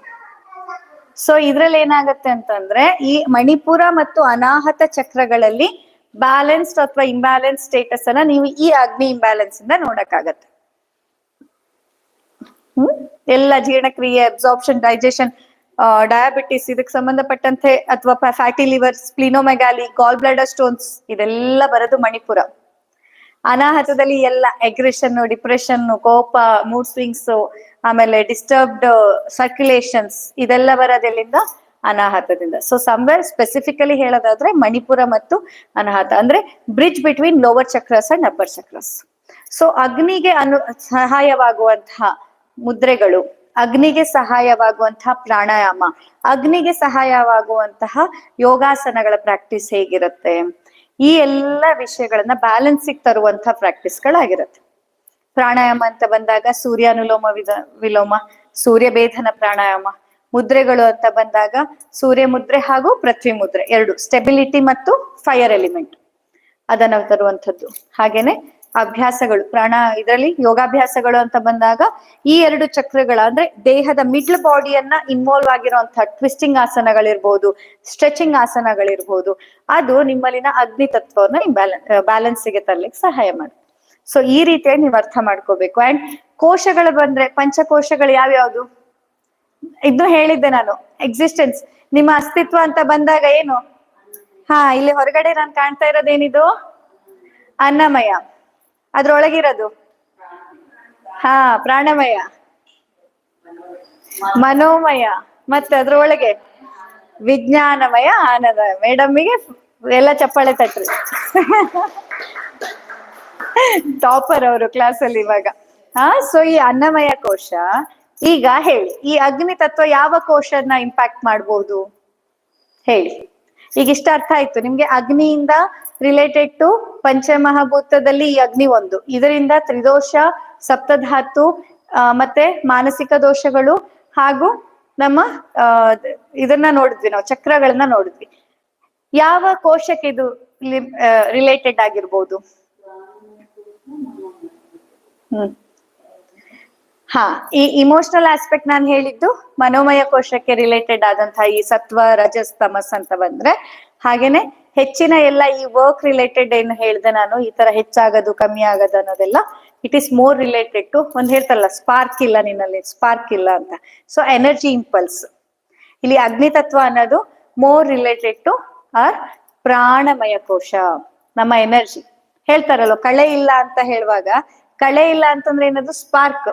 ಸೊ ಇದ್ರಲ್ಲಿ ಏನಾಗತ್ತೆ ಅಂತಂದ್ರೆ ಈ ಮಣಿಪುರ ಮತ್ತು ಅನಾಹತ ಚಕ್ರಗಳಲ್ಲಿ ಬ್ಯಾಲೆನ್ಸ್ಡ್ ಅಥವಾ ಇಂಬ್ಯಾಲೆನ್ಸ್ ಸ್ಟೇಟಸ್ ಅನ್ನ ನೀವು ಈ ಅಗ್ನಿ ಇಂಬ್ಯಾಲೆನ್ಸ್ ಇಂದ ನೋಡಕ್ಕಾಗತ್ತೆ. ಎಲ್ಲ ಜೀರ್ಣಕ್ರಿಯೆ ಅಬ್ಸಾರ್ಪ್ಷನ್ ಡೈಜೆಷನ್ ಡಯಾಬಿಟಿಸ್ ಇದಕ್ಕೆ ಸಂಬಂಧಪಟ್ಟಂತೆ ಅಥವಾ fatty liver splenomegaly gallbladder stones ಇದೆಲ್ಲ ಬರೋದು ಮಣಿಪುರ. ಅನಾಹತದಲ್ಲಿ ಎಲ್ಲ ಎಗ್ರೆಷನ್ ಡಿಪ್ರೆಷನ್ ಕೋಪ ಮೂಡ್ ಸ್ವಿಂಗ್ಸ್ ಆಮೇಲೆ ಡಿಸ್ಟರ್ಬ್ಡ್ ಸರ್ಕ್ಯುಲೇಷನ್ಸ್ ಇದೆಲ್ಲ ಬರೋದೆಲ್ಲಿಂದ ಅನಾಹತದಿಂದ. ಸೊ ಸಮ್ವೇರ್ ಸ್ಪೆಸಿಫಿಕಲಿ ಹೇಳೋದಾದ್ರೆ ಮಣಿಪುರ ಮತ್ತು ಅನಾಹತ. ಅಂದ್ರೆ bridge between lower chakras and upper chakras so ಅಗ್ನಿಗೆ ಅನು, ಸಹಾಯವಾಗುವಂತಹ ಮುದ್ರೆಗಳು, ಅಗ್ನಿಗೆ ಸಹಾಯವಾಗುವಂತಹ ಪ್ರಾಣಾಯಾಮ, ಅಗ್ನಿಗೆ ಸಹಾಯವಾಗುವಂತಹ ಯೋಗಾಸನಗಳ ಪ್ರಾಕ್ಟೀಸ್ ಹೇಗಿರುತ್ತೆ? ಈ ಎಲ್ಲ ವಿಷಯಗಳನ್ನ ಬ್ಯಾಲೆನ್ಸಿಗೆ ತರುವಂತಹ ಪ್ರಾಕ್ಟೀಸ್ಗಳಾಗಿರುತ್ತೆ ಪ್ರಾಣಾಯಾಮ ಅಂತ ಬಂದಾಗ ಸೂರ್ಯಾನುಲೋಮ ವಿಧ, ವಿಲೋಮ ಸೂರ್ಯ ಭೇದನ ಪ್ರಾಣಾಯಾಮ ಮುದ್ರೆಗಳು ಅಂತ ಬಂದಾಗ ಸೂರ್ಯ ಮುದ್ರೆ ಹಾಗೂ ಪೃಥ್ವಿ ಮುದ್ರೆ, ಎರಡು ಸ್ಟೆಬಿಲಿಟಿ ಮತ್ತು ಫೈರ್ ಎಲಿಮೆಂಟ್ ಅದನ್ನ ತರುವಂಥದ್ದು. ಹಾಗೇನೆ ಅಭ್ಯಾಸಗಳು, ಪ್ರಾಣ ಇದರಲ್ಲಿ ಯೋಗಾಭ್ಯಾಸಗಳು ಅಂತ ಬಂದಾಗ ಈ ಎರಡು ಚಕ್ರಗಳ ಅಂದ್ರೆ ದೇಹದ ಮಿಡ್ಲ್ ಬಾಡಿಯನ್ನ ಇನ್ವಾಲ್ವ್ ಆಗಿರುವಂತಹ ಟ್ವಿಸ್ಟಿಂಗ್ ಆಸನಗಳಿರ್ಬೋದು ಸ್ಟ್ರೆಚಿಂಗ್ ಆಸನಗಳಿರ್ಬೋದು, ಅದು ನಿಮ್ಮಲ್ಲಿನ ಅಗ್ನಿ ತತ್ವವನ್ನ ಬ್ಯಾಲೆನ್ಸ್ಗೆ ತರ್ಲಿಕ್ಕೆ ಸಹಾಯ ಮಾಡುತ್ತೆ. ಸೊ ಈ ರೀತಿಯಾಗಿ ನೀವು ಅರ್ಥ ಮಾಡ್ಕೋಬೇಕು. ಅಂಡ್ ಕೋಶಗಳು ಬಂದ್ರೆ, ಪಂಚಕೋಶಗಳು ಯಾವ್ಯಾವ್ದು? ಇದ್ನು ಹೇಳಿದ್ದೆ ನಾನು ಎಕ್ಸಿಸ್ಟೆನ್ಸ್ ನಿಮ್ಮ ಅಸ್ತಿತ್ವ ಅಂತ ಬಂದಾಗ ಏನು? ಹಾ, ಇಲ್ಲಿ ಹೊರಗಡೆ ನಾನು ಕಾಣ್ತಾ ಇರೋದೇನಿದು? ಅನ್ನಮಯ. ಅದ್ರೊಳಗಿರೋದು. ಹಾ, ಪ್ರಾಣಮಯ. ಮನೋಮಯ. ಮತ್ತೆ ಅದ್ರೊಳಗೆ ವಿಜ್ಞಾನಮಯ, ಆನಂದ. ಮೇಡಮ್ಗೆ ಎಲ್ಲ ಚಪ್ಪಾಳೆ ತಟ್ರಿ. ಟಾಪರ್ ಅವರು ಕ್ಲಾಸ್ ಅಲ್ಲಿ ಇವಾಗ. ಹಾ ಸೊ ಈ ಅನ್ನಮಯ ಕೋಶ ಈಗ ಹೇಳಿ, ಈ ಅಗ್ನಿ ತತ್ವ ಯಾವ ಕೋಶನ ಇಂಪ್ಯಾಕ್ಟ್ ಮಾಡ್ಬೋದು? ಹೇಳಿ. ಈಗ ಇಷ್ಟ ಅರ್ಥ ಆಯ್ತು. ನಿಮ್ಗೆ ಅಗ್ನಿಯಿಂದ ರಿಲೇಟೆಡ್ ಟು ಪಂಚಮಹಾಭೂತದಲ್ಲಿ ಈ ಅಗ್ನಿ ಒಂದು. ಇದರಿಂದ ತ್ರಿದೋಷ, ಸಪ್ತಧಾತು ಮತ್ತೆ ಮಾನಸಿಕ ದೋಷಗಳು ಹಾಗೂ ನಮ್ಮ ಇದನ್ನ ನೋಡಿದ್ವಿ ನಾವು, ಚಕ್ರಗಳನ್ನ ನೋಡಿದ್ವಿ. ಯಾವ ಕೋಶಕ್ಕೆ ಇದು ರಿಲೇಟೆಡ್ ಆಗಿರ್ಬೋದು? ಹ್ಮ್. ಹಾ, ಈ ಇಮೋಷನಲ್ ಆಸ್ಪೆಕ್ಟ್ ನಾನು ಹೇಳಿದ್ದು ಮನೋಮಯ ಕೋಶಕ್ಕೆ ರಿಲೇಟೆಡ್ ಆದಂತಹ ಈ ಸತ್ವ, ರಜಸ್, ತಮಸ್ ಅಂತ ಬಂದ್ರೆ, ಹಾಗೇನೆ ಹೆಚ್ಚಿನ ಎಲ್ಲ ಈ ವರ್ಕ್ ರಿಲೇಟೆಡ್ ಏನು ಹೇಳ್ದೆ ನಾನು, ಈ ತರ ಹೆಚ್ಚಾಗೋದು, ಕಮ್ಮಿ ಆಗೋದು ಅನ್ನೋದೆಲ್ಲ it is more related to ಒಂದ್ ಹೇಳ್ತಾರಲ್ಲ ಸ್ಪಾರ್ಕ್ ಇಲ್ಲ ನಿನ್ನಲ್ಲಿ ಸ್ಪಾರ್ಕ್ ಇಲ್ಲ ಅಂತ. ಸೊ ಎನರ್ಜಿ ಇಂಪಲ್ಸ್ ಇಲ್ಲಿ ಅಗ್ನಿ ತತ್ವ ಅನ್ನೋದು ಮೋರ್ ರಿಲೇಟೆಡ್ ಟು ಆರ್ ಪ್ರಾಣಮಯ ಕೋಶ, ನಮ್ಮ ಎನರ್ಜಿ ಹೇಳ್ತಾರಲ್ಲ ಕಳೆ ಇಲ್ಲ ಅಂತ ಹೇಳುವಾಗ, ಕಳೆ ಇಲ್ಲ ಅಂತಂದ್ರೆ ಏನದು? Spark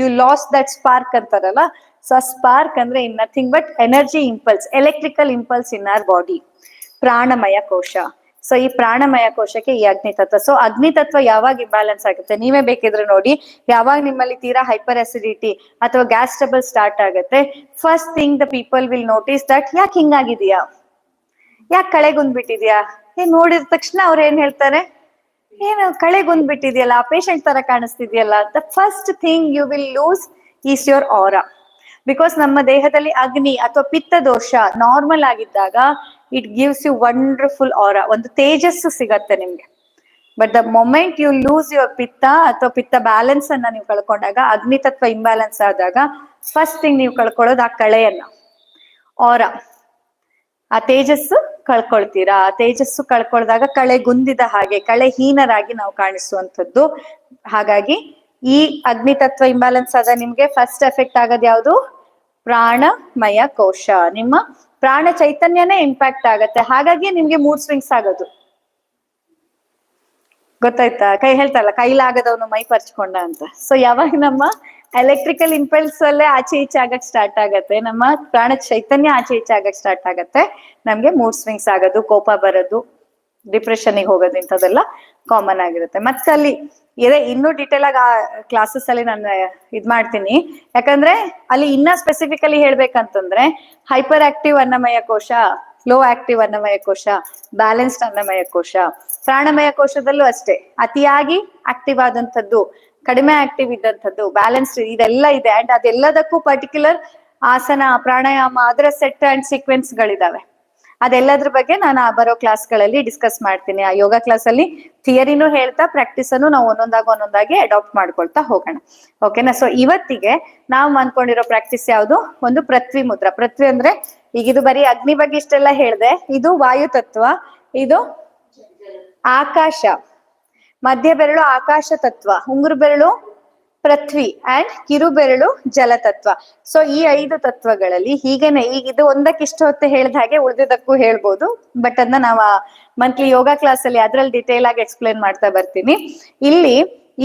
you lose that spark ಅಂತಾರಲ್ಲ? ಸೊ ಸ್ಪಾರ್ಕ್ ಅಂದ್ರೆ in nothing but energy impulse electrical impulse in our body ಪ್ರಾಣಮಯ ಕೋಶ. ಸೊ ಈ ಪ್ರಾಣಮಯ ಕೋಶಕ್ಕೆ ಈ ಅಗ್ನಿತತ್ವ ಸೊ ಅಗ್ನಿತತ್ವ ಯಾವಾಗ ಇಂಬ್ಯಾಲೆನ್ಸ್ ಆಗುತ್ತೆ? ನೀವೇ ಬೇಕಿದ್ರೆ ನೋಡಿ. ಯಾವಾಗ ನಿಮ್ಮಲ್ಲಿ ತೀರಾ ಹೈಪರ್ ಅಸಿಡಿಟಿ ಅಥವಾ ಗ್ಯಾಸ್ ಟ್ರಬಲ್ ಸ್ಟಾರ್ಟ್ ಆಗುತ್ತೆ first thing the people will notice that ಯಾಕೆ ಹಿಂಗಾಗಿದೆಯಾ ಯಾಕೆ ಕಳೆಗುಂದ್ಬಿಟ್ಟಿದ್ಯಾ ಏನ್ ನೋಡಿದ ತಕ್ಷಣ ಅವ್ರು ಏನ್ ಹೇಳ್ತಾರೆ? ಏನು ಕಳೆಗೊಂದ್ಬಿಟ್ಟಿದೆಯಲ್ಲ ಪೇಷಂಟ್ ತರ ಕಾಣಿಸ್ತಿದೆಯಲ್ಲ the first thing you will lose is your aura because ನಮ್ಮ ದೇಹದಲ್ಲಿ ಅಗ್ನಿ ಅಥವಾ ಪಿತ್ತ ದೋಷ ನಾರ್ಮಲ್ ಆಗಿದ್ದಾಗ it gives you wonderful aura ಒಂದು ತೇಜಸ್ಸು ಸಿಗತ್ತೆ ನಿಮ್ಗೆ. But the moment you lose your pitta ಅಥವಾ ಪಿತ್ತ ಬ್ಯಾಲೆನ್ಸ್ ಅನ್ನ ನೀವು ಕಳ್ಕೊಂಡಾಗ ಅಗ್ನಿ ತತ್ವ ಇಂಬ್ಯಾಲೆನ್ಸ್ ಆದಾಗ ಫಸ್ಟ್ ಥಿಂಗ್ ನೀವು ಕಳ್ಕೊಳ್ಳೋದು ಆ ಕಳೆಯನ್ನ. ಆರ ಆ ತೇಜಸ್ಸು ಕಳ್ಕೊಳ್ತೀರಾ? ಆ ತೇಜಸ್ಸು ಕಳ್ಕೊಳ್ದಾಗ ಕಳೆ ಗುಂದಿದ ಹಾಗೆ, ಕಳೆ ಹೀನರಾಗಿ ನಾವು ಕಾಣಿಸುವಂಥದ್ದು. ಹಾಗಾಗಿ ಈ ಅಗ್ನಿ ತತ್ವ ಇಂಬ್ಯಾಲೆನ್ಸ್ ಆದ ನಿಮ್ಗೆ ಫಸ್ಟ್ ಎಫೆಕ್ಟ್ ಆಗೋದು ಯಾವುದು? ಪ್ರಾಣಮಯ ಕೋಶ. ನಿಮ್ಮ ಪ್ರಾಣ ಚೈತನ್ಯನೇ ಇಂಪ್ಯಾಕ್ಟ್ ಆಗತ್ತೆ. ಹಾಗಾಗಿ ನಿಮ್ಗೆ ಮೂಡ್ ಸ್ವಿಂಗ್ಸ್ ಆಗೋದು. ಗೊತ್ತಾಯ್ತಾ? ಕೈ ಹೇಳ್ತಾರಲ್ಲ ಕೈಲಾಗದವನು ಮೈ ಪರ್ಚ್ಕೊಂಡ ಅಂತ. ಸೊ ಯಾವಾಗ ನಮ್ಮ ಎಲೆಕ್ಟ್ರಿಕಲ್ ಇಂಪಲ್ಸ್ ಅಲ್ಲೇ ಆಚೆ ಈಚೆ ಆಗಕ್ ಸ್ಟಾರ್ಟ್ ಆಗತ್ತೆ. ನಮ್ಮ ಪ್ರಾಣ ಚೈತನ್ಯ ಆಚೆ ಈಚೆ ಆಗಕ್ ಸ್ಟಾರ್ಟ್ ಆಗತ್ತೆ. ನಮ್ಗೆ ಮೂಡ್ ಸ್ವಿಂಗ್ಸ್ ಆಗೋದು, ಕೋಪ ಬರೋದು ಡಿಪ್ರೆಷನ್ ಹೋಗೋದು ಇಂಥದೆಲ್ಲ ಕಾಮನ್ ಆಗಿರುತ್ತೆ. ಮತ್ತೆ ಅಲ್ಲಿ ಇದೇ, ಇನ್ನೂ ಡೀಟೇಲ್ ಆಗಿ ಆ ಕ್ಲಾಸಸ್ ಅಲ್ಲಿ ನಾನು ಇದ್ ಮಾಡ್ತೀನಿ. ಯಾಕಂದ್ರೆ ಅಲ್ಲಿ ಇನ್ನ ಸ್ಪೆಸಿಫಿಕಲಿ ಹೇಳ್ಬೇಕಂತಂದ್ರೆ ಹೈಪರ್ ಆಕ್ಟಿವ್ ಅನ್ನಮಯ ಕೋಶ ಲೋ ಆಕ್ಟಿವ್ ಅನ್ನಮಯ ಕೋಶ ಬ್ಯಾಲೆನ್ಸ್ಡ್ ಅನ್ನಮಯ ಕೋಶ, ಪ್ರಾಣಮಯ ಕೋಶದಲ್ಲೂ ಅಷ್ಟೇ. ಅತಿಯಾಗಿ ಆಕ್ಟಿವ್ ಆದಂಥದ್ದು ಕಡಿಮೆ ಆಕ್ಟಿವ್ ಇದ್ದಂಥದ್ದು ಬ್ಯಾಲೆನ್ಸ್ಡ್ ಇದೆಲ್ಲ ಇದೆ. ಅಂಡ್ ಅದೆಲ್ಲದಕ್ಕೂ ಪರ್ಟಿಕ್ಯುಲರ್ ಆಸನ, ಪ್ರಾಣಾಯಾಮ, ಅದರ ಸೆಟ್ ಅಂಡ್ ಸೀಕ್ವೆನ್ಸ್ ಗಳಿದಾವೆ. ಅದೆಲ್ಲದ್ರ ಬಗ್ಗೆ ನಾನು ಬರೋ ಕ್ಲಾಸ್ಗಳಲ್ಲಿ ಡಿಸ್ಕಸ್ ಮಾಡ್ತೀನಿ. ಆ ಯೋಗ ಕ್ಲಾಸ್ ಅಲ್ಲಿ ಥಿಯರಿನೂ ಹೇಳ್ತಾ ಪ್ರಾಕ್ಟೀಸ್ ಅನ್ನು ನಾವು ಒಂದೊಂದಾಗಿ ಒಂದೊಂದಾಗಿ ಅಡಾಪ್ಟ್ ಮಾಡ್ಕೊಳ್ತಾ ಹೋಗೋಣ. ಓಕೆನಾ ಸೊ ಇವತ್ತಿಗೆ ನಾವು ಅನ್ಕೊಂಡಿರೋ ಪ್ರಾಕ್ಟೀಸ್ ಯಾವುದು? ಒಂದು ಪೃಥ್ವಿ ಮುದ್ರ. ಪೃಥ್ವಿ ಅಂದ್ರೆ, ಈಗ ಇದು ಬರೀ ಅಗ್ನಿ ಬಗ್ಗೆ ಇಷ್ಟೆಲ್ಲ ಹೇಳ್ದೆ. ಇದು ವಾಯು ತತ್ವ ಇದು ಆಕಾಶ. ಮಧ್ಯ ಬೆರಳು ಆಕಾಶ ತತ್ವ, ಉಂಗುರು ಬೆರಳು ಪೃಥ್ವಿ ಅಂಡ್ ಕಿರು ಬೆರಳು ಜಲತತ್ವ ಸೊ ಈ ಐದು ತತ್ವಗಳಲ್ಲಿ ಹೀಗೇನೆ, ಈಗ ಇದು ಒಂದಕ್ಕಿಷ್ಟು ಹೊತ್ತು ಹೇಳಿದ ಹಾಗೆ ಉಳಿದಿದ್ದಕ್ಕೂ ಹೇಳ್ಬೋದು ಬಟ್ ಅದನ್ನ ನಾವು ಮಂತ್ಲಿ ಯೋಗ ಕ್ಲಾಸ್ ಅಲ್ಲಿ ಅದ್ರಲ್ಲಿ ಡಿಟೇಲ್ ಆಗಿ ಎಕ್ಸ್ಪ್ಲೇನ್ ಮಾಡ್ತಾ ಬರ್ತೀನಿ. ಇಲ್ಲಿ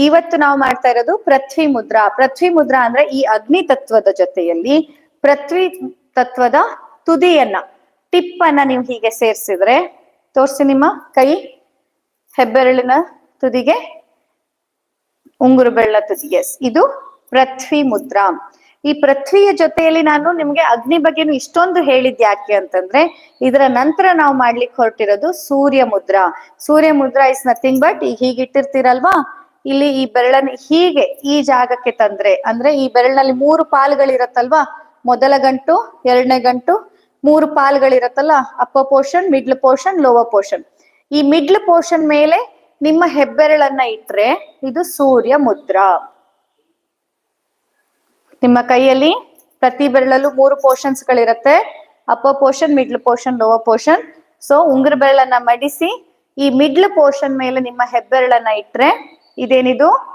ಇವತ್ತು ನಾವು ಮಾಡ್ತಾ ಇರೋದು ಪೃಥ್ವಿ ಮುದ್ರಾ. ಪೃಥ್ವಿ ಮುದ್ರಾ ಅಂದ್ರೆ ಈ ಅಗ್ನಿ ತತ್ವದ ಜೊತೆಯಲ್ಲಿ ಪೃಥ್ವಿ ತತ್ವದ ತುದಿಯನ್ನ ಟಿಪ್ ಅನ್ನ ನೀವು ಹೀಗೆ ಸೇರ್ಸಿದ್ರೆ, ತೋರ್ಸಿ ನಿಮ್ಮ ಕೈ, ಹೆಬ್ಬೆರಳಿನ ತುದಿಗೆ ಉಂಗುರು ಬೆಳ್ಳ ತುದಿ. ಇದು ಪೃಥ್ವಿ ಮುದ್ರಾ. ಈ ಪೃಥ್ವಿಯ ಜೊತೆಯಲ್ಲಿ ನಾನು ನಿಮ್ಗೆ ಅಗ್ನಿ ಬಗ್ಗೆನು ಇಷ್ಟೊಂದು ಹೇಳಿದ್ ಯಾಕೆ ಅಂತಂದ್ರೆ, ಇದರ ನಂತರ ನಾವು ಮಾಡ್ಲಿಕ್ಕೆ ಹೊರಟಿರೋದು Surya mudra. Surya mudra is nothing but ಹೀಗಿಟ್ಟಿರ್ತೀರಲ್ವಾ ಇಲ್ಲಿ ಈ ಬೆರಳನ್ನ ಹೀಗೆ ಈ ಜಾಗಕ್ಕೆ ತಂದ್ರೆ, ಅಂದ್ರೆ ಈ ಬೆರಳಿನಲ್ಲಿ ಮೂರು ಪಾಲ್ಗಳಿರತ್ತಲ್ವಾ? ಮೊದಲ ಗಂಟು, ಎರಡನೇ ಗಂಟು, ಮೂರು ಪಾಲ್ಗಳಿರತ್ತಲ್ಲ? Upper portion middle portion lower portion ಈ ಮಿಡ್ಲ್ ಪೋರ್ಷನ್ ಮೇಲೆ ನಿಮ್ಮ ಹೆಬ್ಬೆರಳನ್ನ ಇಟ್ರೆ ಇದು ಸೂರ್ಯ ಮುದ್ರಾ. ನಿಮ್ಮ ಕೈಯಲ್ಲಿ ಪ್ರತಿ ಬೆರಳಲ್ಲೂ ಮೂರು portions ಗಳಿರತ್ತೆ. Upper portion middle portion lower portion so ಉಂಗುರ ಬೆರಳನ್ನ ಮಡಿಸಿ ಈ ಮಿಡ್ಲ್ ಪೋರ್ಷನ್ ಮೇಲೆ ನಿಮ್ಮ ಹೆಬ್ಬೆರಳನ್ನ ಇಟ್ರೆ ಇದೇನಿದು?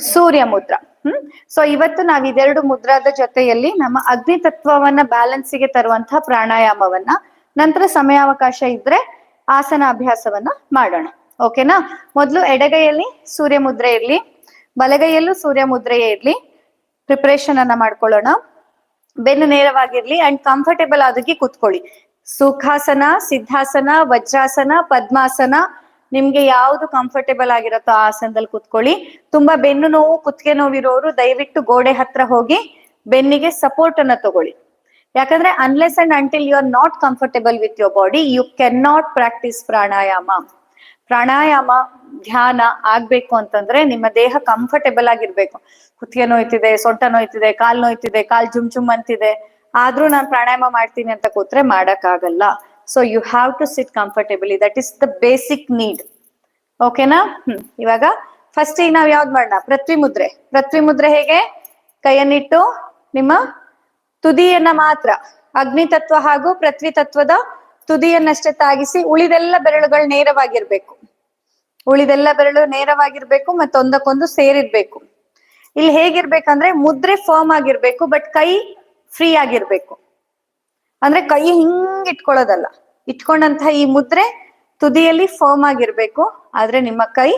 ಸೂರ್ಯ ಮುದ್ರ. ಹ್ಮ್? ಸೊ ಇವತ್ತು ನಾವ್ ಇದೆರಡು ಮುದ್ರಾದ ಜೊತೆಯಲ್ಲಿ ನಮ್ಮ ಅಗ್ನಿ ತತ್ವವನ್ನ ಬ್ಯಾಲೆನ್ಸಿಗೆ ತರುವಂತಹ ಪ್ರಾಣಾಯಾಮವನ್ನ, ನಂತರ ಸಮಯಾವಕಾಶ ಇದ್ರೆ ಆಸನ ಅಭ್ಯಾಸವನ್ನ ಮಾಡೋಣ. ಓಕೆನಾ? ಮೊದಲು ಎಡಗೈಯಲ್ಲಿ ಸೂರ್ಯ ಮುದ್ರೆ ಇರ್ಲಿ, ಬಲಗೈಯಲ್ಲೂ ಸೂರ್ಯ ಮುದ್ರೆಯೇ ಇರ್ಲಿ. ಪ್ರಿಪರೇಷನ್ ಅನ್ನ ಮಾಡ್ಕೊಳ್ಳೋಣ. ಬೆನ್ನು ನೇರವಾಗಿರ್ಲಿ ಅಂಡ್ ಕಂಫರ್ಟೇಬಲ್ ಆದಾಗಿ ಕೂತ್ಕೊಳ್ಳಿ. ಸುಖಾಸನ ಸಿದ್ಧಾಸನ, ವಜ್ರಾಸನ, ಪದ್ಮಾಸನ, ನಿಮ್ಗೆ ಯಾವ್ದು ಕಂಫರ್ಟೇಬಲ್ ಆಗಿರತ್ತೋ ಆ ಆಸನದಲ್ಲಿ ಕೂತ್ಕೊಳ್ಳಿ. ತುಂಬಾ ಬೆನ್ನು ನೋವು, ಕುತ್ತಿಗೆ ನೋವಿರೋರು ದಯವಿಟ್ಟು ಗೋಡೆ ಹತ್ರ ಹೋಗಿ ಬೆನ್ನಿಗೆ ಸಪೋರ್ಟ್ ಅನ್ನ ತಗೊಳ್ಳಿ. ಯಾಕಂದ್ರೆ unless and until you are not comfortable with your body you can not practice pranayama pranayama, ಧ್ಯಾನ ಆಗ್ಬೇಕು ಅಂತಂದ್ರೆ ನಿಮ್ಮ ದೇಹ ಕಂಫರ್ಟೇಬಲ್ ಆಗಿರ್ಬೇಕು. ಕುತ್ತಿಗೆ ನೋಯ್ತಿದೆ, ಸೊಂಟ ನೋಯ್ತಿದೆ, ಕಾಲ್ ನೋಯ್ತಿದೆ, ಕಾಲ್ ಜುಮ್ ಜುಮ್ ಅಂತಿದೆ. ಆದ್ರೂ ನಾನು ಪ್ರಾಣಾಯಾಮ ಮಾಡ್ತೀನಿ ಅಂತ ಕೂತ್ರೆ ಮಾಡಕ್ ಆಗಲ್ಲ so you have to sit comfortably that is the basic need ಓಕೆನಾ ಹ್ಮ್. ಇವಾಗ ಫಸ್ಟ್ ಈಗ ನಾವ್ ಯಾವ್ದು ಮಾಡೋಣ? ಪೃಥ್ವಿ ಮುದ್ರೆ ಪೃಥ್ವಿ ಮುದ್ರೆ ಹೇಗೆ? ಕೈಯನ್ನಿಟ್ಟು ನಿಮ್ಮ ತುದಿಯನ್ನ ಮಾತ್ರ, ಅಗ್ನಿ ತತ್ವ ಹಾಗೂ ಪೃಥ್ವಿ ತತ್ವದ ತುದಿಯನ್ನಷ್ಟೇ ತಾಗಿಸಿ ಉಳಿದೆಲ್ಲ ಬೆರಳುಗಳು ನೇರವಾಗಿರ್ಬೇಕು. ಉಳಿದೆಲ್ಲ ಬೆರಳು ನೇರವಾಗಿರ್ಬೇಕು ಮತ್ತೊಂದಕ್ಕೊಂದು ಸೇರಿರ್ಬೇಕು. ಇಲ್ಲಿ ಹೇಗಿರ್ಬೇಕಂದ್ರೆ ಮುದ್ರೆ ಫರ್ಮ್ ಆಗಿರ್ಬೇಕು ಬಟ್ ಕೈ ಫ್ರೀ ಆಗಿರ್ಬೇಕು. ಅಂದ್ರೆ ಕೈ ಹಿಂಗ್ ಇಟ್ಕೊಳ್ಳೋದಲ್ಲ. ಇಟ್ಕೊಂಡಂತಹ ಈ ಮುದ್ರೆ ತುದಿಯಲ್ಲಿ ಫರ್ಮ್ ಆಗಿರ್ಬೇಕು, ಆದ್ರೆ ನಿಮ್ಮ ಕೈ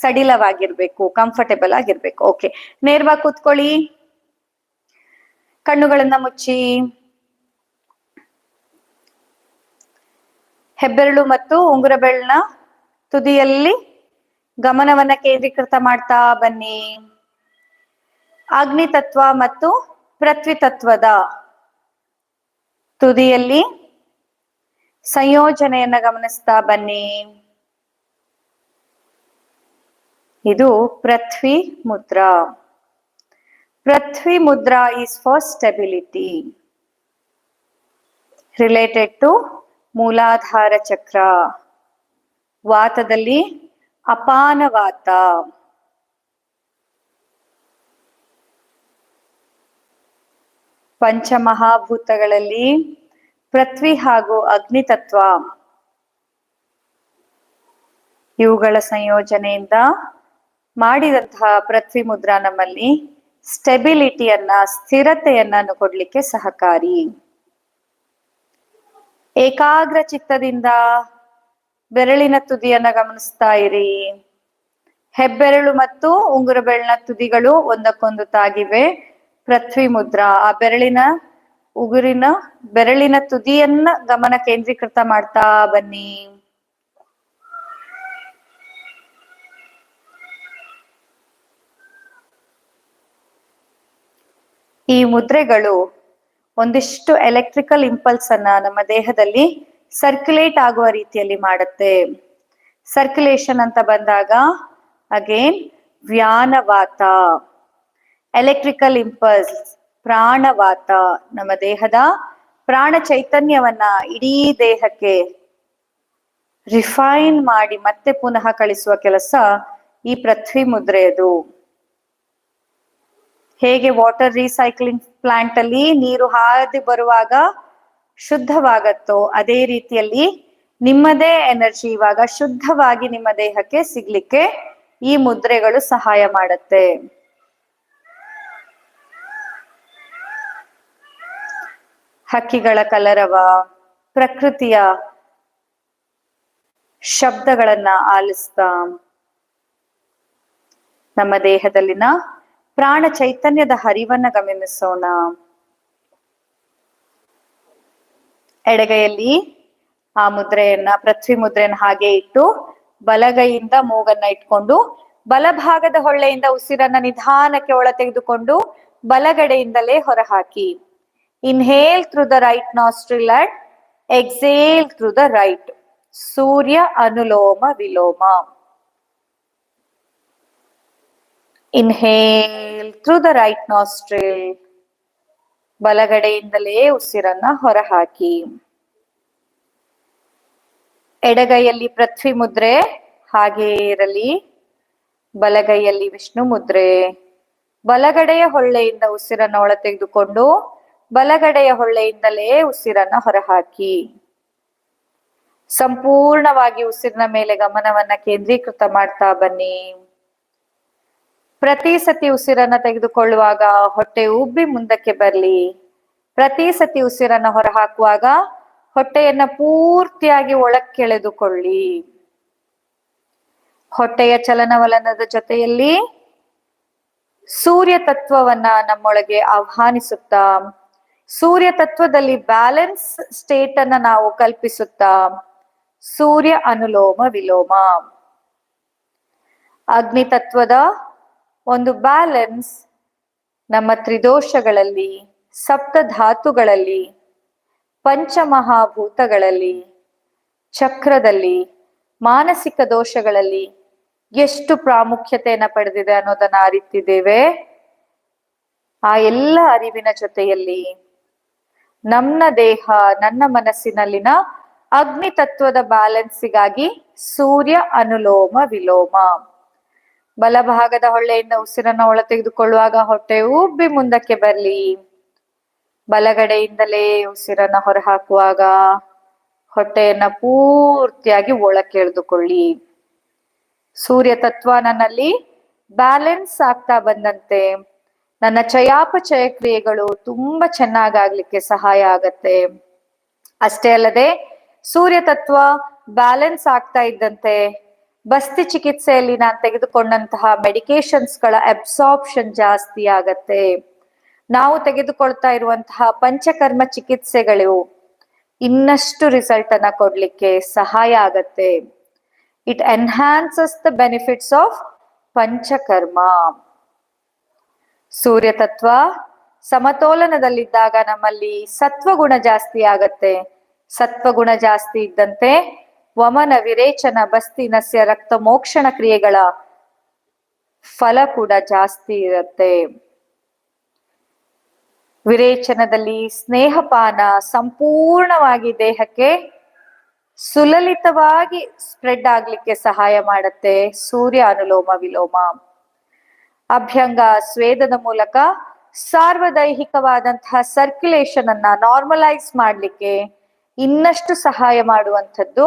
ಸಡಿಲವಾಗಿರ್ಬೇಕು ಕಂಫರ್ಟೇಬಲ್ ಆಗಿರ್ಬೇಕು. ಓಕೆ ನೇರವಾಗಿ ಕೂತ್ಕೊಳ್ಳಿ. ಕಣ್ಣುಗಳನ್ನ ಮುಚ್ಚಿ. ಹೆಬ್ಬೆರಳು ಮತ್ತು ಉಂಗುರ ಬೆರಳಿನ ತುದಿಯಲ್ಲಿ ಗಮನವನ್ನ ಕೇಂದ್ರೀಕೃತ ಮಾಡ್ತಾ ಬನ್ನಿ. ಅಗ್ನಿ ತತ್ವ ಮತ್ತು ಪೃಥ್ವಿ ತತ್ವದ ತುದಿಯಲ್ಲಿ ಸಂಯೋಜನೆಯನ್ನ ಗಮನಿಸ್ತಾ ಬನ್ನಿ. ಇದು Prithvi mudra. Prithvi mudra is for stability related to Muladhara chakra. ವಾತದಲ್ಲಿ ಅಪಾನ ವಾತ ಪಂಚಮಹಾಭೂತಗಳಲ್ಲಿ ಪೃಥ್ವಿ ಹಾಗೂ ಅಗ್ನಿ ತತ್ವ ಇವುಗಳ ಸಂಯೋಜನೆಯಿಂದ ಮಾಡಿದಂತಹ ಪೃಥ್ವಿ ಮುದ್ರಾ ನಮ್ಮಲ್ಲಿ ಸ್ಟೆಬಿಲಿಟಿಯನ್ನ, ಸ್ಥಿರತೆಯನ್ನು ಕೊಡ್ಲಿಕ್ಕೆ ಸಹಕಾರಿ. ಏಕಾಗ್ರ ಚಿತ್ತದಿಂದ ಬೆರಳಿನ ತುದಿಯನ್ನ ಗಮನಿಸ್ತಾ ಇರಿ. ಹೆಬ್ಬೆರಳು ಮತ್ತು ಉಂಗುರ ಬೆರಳಿನ ತುದಿಗಳು ಒಂದಕ್ಕೊಂದು ತಾಗಿವೆ. ಪೃಥ್ವಿ ಮುದ್ರಾ. ಆ ಬೆರಳಿನ ಉಗುರಿನ ಬೆರಳಿನ ತುದಿಯನ್ನ ಗಮನ ಕೇಂದ್ರೀಕೃತ ಮಾಡ್ತಾ ಬನ್ನಿ. ಈ ಮುದ್ರೆಗಳು ಒಂದಿಷ್ಟು ಎಲೆಕ್ಟ್ರಿಕಲ್ ಇಂಪಲ್ಸ್ ಅನ್ನ ನಮ್ಮ ದೇಹದಲ್ಲಿ ಸರ್ಕ್ಯುಲೇಟ್ ಆಗುವ ರೀತಿಯಲ್ಲಿ ಮಾಡುತ್ತೆ. ಸರ್ಕ್ಯುಲೇಷನ್ ಅಂತ ಬಂದಾಗ ಅಗೇನ್ ವ್ಯಾನವಾತ ಎಲೆಕ್ಟ್ರಿಕಲ್ ಇಂಪಲ್ಸ್ ಪ್ರಾಣವಾತ, ನಮ್ಮ ದೇಹದ ಪ್ರಾಣ ಚೈತನ್ಯವನ್ನ ಇಡೀ ದೇಹಕ್ಕೆ ರಿಫೈನ್ ಮಾಡಿ ಮತ್ತೆ ಪುನಃ ಕಳಿಸುವ ಕೆಲಸ ಈ ಪೃಥ್ವಿ ಮುದ್ರೆಯದು ಹೇಗೆ ವಾಟರ್ ರೀಸೈಕ್ಲಿಂಗ್ ಪ್ಲಾಂಟ್ ಅಲ್ಲಿ ನೀರು ಹಾದಿ ಬರುವಾಗ ಶುದ್ಧವಾಗತ್ತೋ, ಅದೇ ರೀತಿಯಲ್ಲಿ ನಿಮ್ಮದೇ ಎನರ್ಜಿ ಇವಾಗ ಶುದ್ಧವಾಗಿ ನಿಮ್ಮ ದೇಹಕ್ಕೆ ಸಿಗ್ಲಿಕ್ಕೆ ಈ ಮುದ್ರೆಗಳು ಸಹಾಯ ಮಾಡುತ್ತೆ. ಹಕ್ಕಿಗಳ ಕಲರವ, ಪ್ರಕೃತಿಯ ಶಬ್ದಗಳನ್ನ ಆಲಿಸ್ತಾ, ನಮ್ಮ ದೇಹದಲ್ಲಿನ ಪ್ರಾಣ ಚೈತನ್ಯದ ಹರಿವನ್ನ ಗಮನಿಸೋಣ. ಎಡಗೈಯಲ್ಲಿ ಆ ಮುದ್ರೆಯನ್ನ, ಪೃಥ್ವಿ ಮುದ್ರೆಯನ್ನ ಹಾಗೆ ಇಟ್ಟು ಬಲಗೈಯಿಂದ ಮೂಗನ್ನ ಇಟ್ಕೊಂಡು ಬಲಭಾಗದ ಹೊಳ್ಳೆಯಿಂದ ಉಸಿರನ್ನ ನಿಧಾನಕ್ಕೆ ಒಳ ತೆಗೆದುಕೊಂಡು ಬಲಗಡೆಯಿಂದಲೇ ಹೊರಹಾಕಿ. Inhale through the right nostril and exhale through the right Surya Anuloma Viloma. Inhale through the right nostril ಬಲಗಡೆಯಿಂದಲೇ ಉಸಿರನ್ನ ಹೊರಹಾಕಿ. ಎಡಗೈಯಲ್ಲಿ ಪೃಥ್ವಿ ಮುದ್ರೆ, ಹಾಗೇ ಇರಲಿ. ಬಲಗೈಯಲ್ಲಿ ವಿಷ್ಣು ಮುದ್ರೆ. ಬಲಗಡೆಯ ಹೊಳ್ಳೆಯಿಂದ ಉಸಿರನ್ನ ಒಳ ತೆಗೆದುಕೊಂಡು, ಬಲಗಡೆಯ ಹೊಳ್ಳೆಯಿಂದಲೇ ಉಸಿರನ್ನ ಹೊರಹಾಕಿ. ಸಂಪೂರ್ಣವಾಗಿ ಉಸಿರಿನ ಮೇಲೆ ಗಮನವನ್ನ ಕೇಂದ್ರೀಕೃತ ಮಾಡ್ತಾ ಬನ್ನಿ. ಪ್ರತಿ ಸತಿ ಉಸಿರನ್ನ ತೆಗೆದುಕೊಳ್ಳುವಾಗ ಹೊಟ್ಟೆ ಉಬ್ಬಿ ಮುಂದಕ್ಕೆ ಬರಲಿ. ಪ್ರತಿ ಸತಿ ಉಸಿರನ್ನ ಹೊರಹಾಕುವಾಗ ಹೊಟ್ಟೆಯನ್ನ ಪೂರ್ತಿಯಾಗಿ ಒಳಕ್ಕೆಳೆದುಕೊಳ್ಳಿ. ಹೊಟ್ಟೆಯ ಚಲನವಲನದ ಜೊತೆಯಲ್ಲಿ ಸೂರ್ಯ ತತ್ವವನ್ನ ನಮ್ಮೊಳಗೆ ಆಹ್ವಾನಿಸುತ್ತಾ, ಸೂರ್ಯ ತತ್ವದಲ್ಲಿ ಬ್ಯಾಲೆನ್ಸ್ ಸ್ಟೇಟ್ ಅನ್ನ ನಾವು ಕಲ್ಪಿಸುತ್ತಾ, ಸೂರ್ಯ ಅನುಲೋಮ ವಿಲೋಮ. ಅಗ್ನಿ ತತ್ವದ ಒಂದು ಬ್ಯಾಲೆನ್ಸ್ ನಮ್ಮ ತ್ರಿದೋಷಗಳಲ್ಲಿ ಸಪ್ತ ಧಾತುಗಳಲ್ಲಿ ಪಂಚಮಹಾಭೂತಗಳಲ್ಲಿ, ಚಕ್ರದಲ್ಲಿ, ಮಾನಸಿಕ ದೋಷಗಳಲ್ಲಿ ಎಷ್ಟು ಪ್ರಾಮುಖ್ಯತೆಯನ್ನು ಪಡೆದಿದೆ ಅನ್ನೋದನ್ನ ಅರಿತಿದ್ದೇವೆ. ಆ ಎಲ್ಲ ಅರಿವಿನ ಜೊತೆಯಲ್ಲಿ ನಮ್ಮ ದೇಹ, ನನ್ನ ಮನಸ್ಸಿನಲ್ಲಿನ ಅಗ್ನಿ ತತ್ವದ ಬ್ಯಾಲೆನ್ಸಿಗಾಗಿ ಸೂರ್ಯ ಅನುಲೋಮ ವಿಲೋಮ. ಬಲಭಾಗದ ಹೊಳ್ಳೆಯಿಂದ ಉಸಿರನ್ನ ಒಳ ತೆಗೆದುಕೊಳ್ಳುವಾಗ ಹೊಟ್ಟೆ ಉಬ್ಬಿ ಮುಂದಕ್ಕೆ ಬರ್ಲಿ. ಬಲಗಡೆಯಿಂದಲೇ ಉಸಿರನ್ನ ಹೊರಹಾಕುವಾಗ ಹೊಟ್ಟೆಯನ್ನ ಪೂರ್ತಿಯಾಗಿ ಒಳಕ್ಕೆ ಎಳೆದುಕೊಳ್ಳಿ ಸೂರ್ಯ ತತ್ವ ನನ್ನಲ್ಲಿ ಬ್ಯಾಲೆನ್ಸ್ ಆಗ್ತಾ ಬಂದಂತೆ. ನನ್ನ ಚಯಾಪಚಯ ಕ್ರಿಯೆಗಳು ತುಂಬಾ ಚೆನ್ನಾಗಾಗ್ಲಿಕ್ಕೆ ಸಹಾಯ ಆಗತ್ತೆ. ಅಷ್ಟೇ ಅಲ್ಲದೆ ಸೂರ್ಯ ತತ್ವ ಬ್ಯಾಲೆನ್ಸ್ ಆಗ್ತಾ ಇದ್ದಂತೆ. ಬಸ್ತಿ ಚಿಕಿತ್ಸೆಯಲ್ಲಿ ನಾನು ತೆಗೆದುಕೊಂಡಂತಹ ಮೆಡಿಕೇಶನ್ಸ್ಗಳ ಅಬ್ಸಾರ್ಪ್ಷನ್ ಜಾಸ್ತಿ ಆಗತ್ತೆ. ನಾವು ತೆಗೆದುಕೊಳ್ತಾ ಇರುವಂತಹ ಪಂಚಕರ್ಮ ಚಿಕಿತ್ಸೆಗಳು ಇನ್ನಷ್ಟು ರಿಸಲ್ಟ್ ಅನ್ನ ಕೊಡ್ಲಿಕ್ಕೆ ಸಹಾಯ ಆಗತ್ತೆ. It enhances the benefits of Panchakarma. ಸೂರ್ಯ ತತ್ವ ಸಮತೋಲನದಲ್ಲಿದ್ದಾಗ ನಮ್ಮಲ್ಲಿ ಸತ್ವಗುಣ ಜಾಸ್ತಿ ಆಗತ್ತೆ. ಸತ್ವಗುಣ ಜಾಸ್ತಿ ಇದ್ದಂತೆ ವಮನ ವಿರೇಚನ ಬಸ್ತಿ ನಸ್ಯ ರಕ್ತ ಮೋಕ್ಷಣ ಕ್ರಿಯೆಗಳ ಫಲ ಕೂಡ ಜಾಸ್ತಿ ಇರುತ್ತೆ. ವಿರೇಚನದಲ್ಲಿ ಸ್ನೇಹಪಾನ ಸಂಪೂರ್ಣವಾಗಿ ದೇಹಕ್ಕೆ ಸುಲಲಿತವಾಗಿ ಸ್ಪ್ರೆಡ್ ಆಗ್ಲಿಕ್ಕೆ ಸಹಾಯ ಮಾಡುತ್ತೆ. ಸೂರ್ಯ ಅನುಲೋಮ ವಿಲೋಮ. ಅಭ್ಯಂಗ ಸ್ವೇದದ ಮೂಲಕ ಸಾರ್ವದೈಹಿಕವಾದಂತಹ ಸರ್ಕ್ಯುಲೇಷನ್ ಅನ್ನ ನಾರ್ಮಲೈಸ್ ಮಾಡ್ಲಿಕ್ಕೆ ಇನ್ನಷ್ಟು ಸಹಾಯ ಮಾಡುವಂಥದ್ದು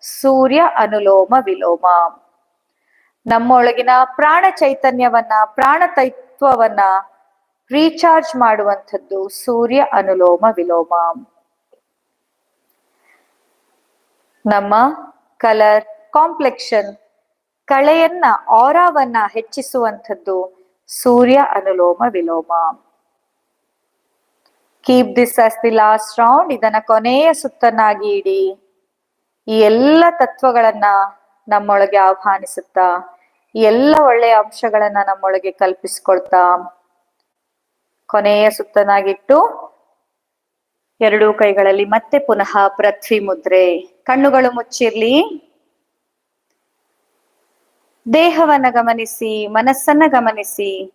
ಸೂರ್ಯ ಅನುಲೋಮ ವಿಲೋಮ. ನಮ್ಮೊಳಗಿನ ಪ್ರಾಣ ಚೈತನ್ಯವನ್ನ, ಪ್ರಾಣ ತೈತ್ವವನ್ನ ರೀಚಾರ್ಜ್ ಮಾಡುವಂಥದ್ದು ಸೂರ್ಯ ಅನುಲೋಮ ವಿಲೋಮ. ನಮ್ಮ colour complexion ಕಳೆಯನ್ನ ಆರಾವನ್ನ ಹೆಚ್ಚಿಸುವಂಥದ್ದು Surya Anuloma Viloma. Keep this as the last round ಇದನ್ನ ಕೊನೆಯ ಸುತ್ತನ್ನಾಗಿ ಇಡಿ. ಈ ಎಲ್ಲ ತತ್ವಗಳನ್ನ ನಮ್ಮೊಳಗೆ ಆಹ್ವಾನಿಸುತ್ತಾ, ಈ ಎಲ್ಲ ಒಳ್ಳೆಯ ಅಂಶಗಳನ್ನ ನಮ್ಮೊಳಗೆ ಕಲ್ಪಿಸ್ಕೊಳ್ತಾ, ಕೊನೆಯ ಸುತ್ತನಾಗಿಟ್ಟು ಎರಡೂ ಕೈಗಳಲ್ಲಿ ಮತ್ತೆ ಪುನಃ ಪೃಥ್ವಿ ಮುದ್ರೆ. ಕಣ್ಣುಗಳು ಮುಚ್ಚಿರ್ಲಿ. ದೇಹವನ್ನ ಗಮನಿಸಿ, ಮನಸ್ಸನ್ನ ಗಮನಿಸಿ.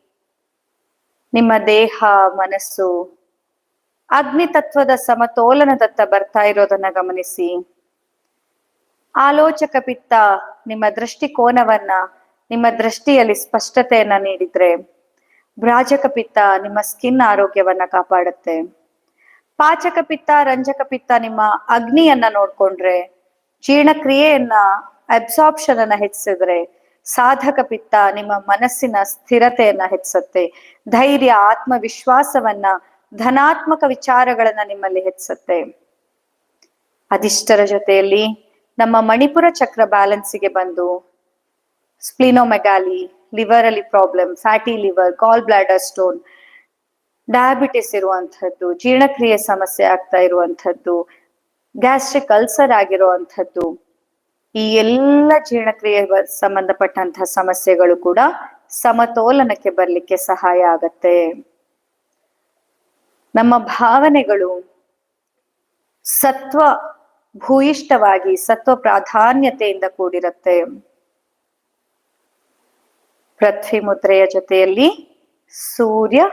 ನಿಮ್ಮ ದೇಹ, ಮನಸ್ಸು ಅಗ್ನಿ ತತ್ವದ ಸಮತೋಲನದತ್ತ ಬರ್ತಾ ಇರೋದನ್ನ ಗಮನಿಸಿ. ಆಲೋಚಕ ಪಿತ್ತ ನಿಮ್ಮ ದೃಷ್ಟಿಕೋನವನ್ನ, ನಿಮ್ಮ ದೃಷ್ಟಿಯಲ್ಲಿ ಸ್ಪಷ್ಟತೆಯನ್ನ ನೀಡಿದ್ರೆ ಭ್ರಾಜಕ ಪಿತ್ತ ನಿಮ್ಮ ಸ್ಕಿನ್ ಆರೋಗ್ಯವನ್ನ ಕಾಪಾಡುತ್ತೆ. ಪಾಚಕ ಪಿತ್ತ, ರಂಜಕ ಪಿತ್ತ ನಿಮ್ಮ ಅಗ್ನಿಯನ್ನ ನೋಡ್ಕೊಂಡ್ರೆ, ಜೀರ್ಣಕ್ರಿಯೆಯನ್ನ ಅಬ್ಸಾರ್ಪ್ಷನ್ ಅನ್ನ ಹೆಚ್ಚಿಸಿದ್ರೆ ಸಾಧಕ ಪಿತ್ತ ನಿಮ್ಮ ಮನಸ್ಸಿನ ಸ್ಥಿರತೆಯನ್ನ ಹೆಚ್ಚಿಸುತ್ತೆ. ಧೈರ್ಯ, ಆತ್ಮವಿಶ್ವಾಸವನ್ನ, ಧನಾತ್ಮಕ ವಿಚಾರಗಳನ್ನ ನಿಮ್ಮಲ್ಲಿ ಹೆಚ್ಚಿಸುತ್ತೆ. ಅದಿಷ್ಟರ ಜೊತೆಯಲ್ಲಿ ನಮ್ಮ ಮಣಿಪುರ ಚಕ್ರ ಬ್ಯಾಲೆನ್ಸಿಗೆ ಬಂದು ಸ್ಪ್ಲಿನೋಮೆಗಾಲಿ ಲಿವರ್ ಅಲ್ಲಿ problem fatty liver gall bladder stone diabetes ಇರುವಂತಹದ್ದು ಜೀರ್ಣಕ್ರಿಯೆ ಸಮಸ್ಯೆ ಆಗ್ತಾ ಇರುವಂತಹದ್ದು ಗ್ಯಾಸ್ಟ್ರಿಕ್ ಅಲ್ಸರ್ ಆಗಿರುವಂತಹದ್ದು ಈ ಎಲ್ಲ ಜೀರ್ಣಕ್ರಿಯೆ ಸಂಬಂಧಪಟ್ಟಂತಹ ಸಮಸ್ಯೆಗಳು ಕೂಡ ಸಮತೋಲನಕ್ಕೆ ಬರಲಿಕ್ಕೆ ಸಹಾಯ ಆಗತ್ತೆ. ನಮ್ಮ ಭಾವನೆಗಳು ಸತ್ವ ಭೂಯಿಷ್ಠವಾಗಿ ಸತ್ವ ಪ್ರಾಧಾನ್ಯತೆಯಿಂದ ಕೂಡಿರುತ್ತೆ. ಪೃಥ್ವಿ ಮುದ್ರೆಯ ಜೊತೆಯಲ್ಲಿ ಸೂರ್ಯ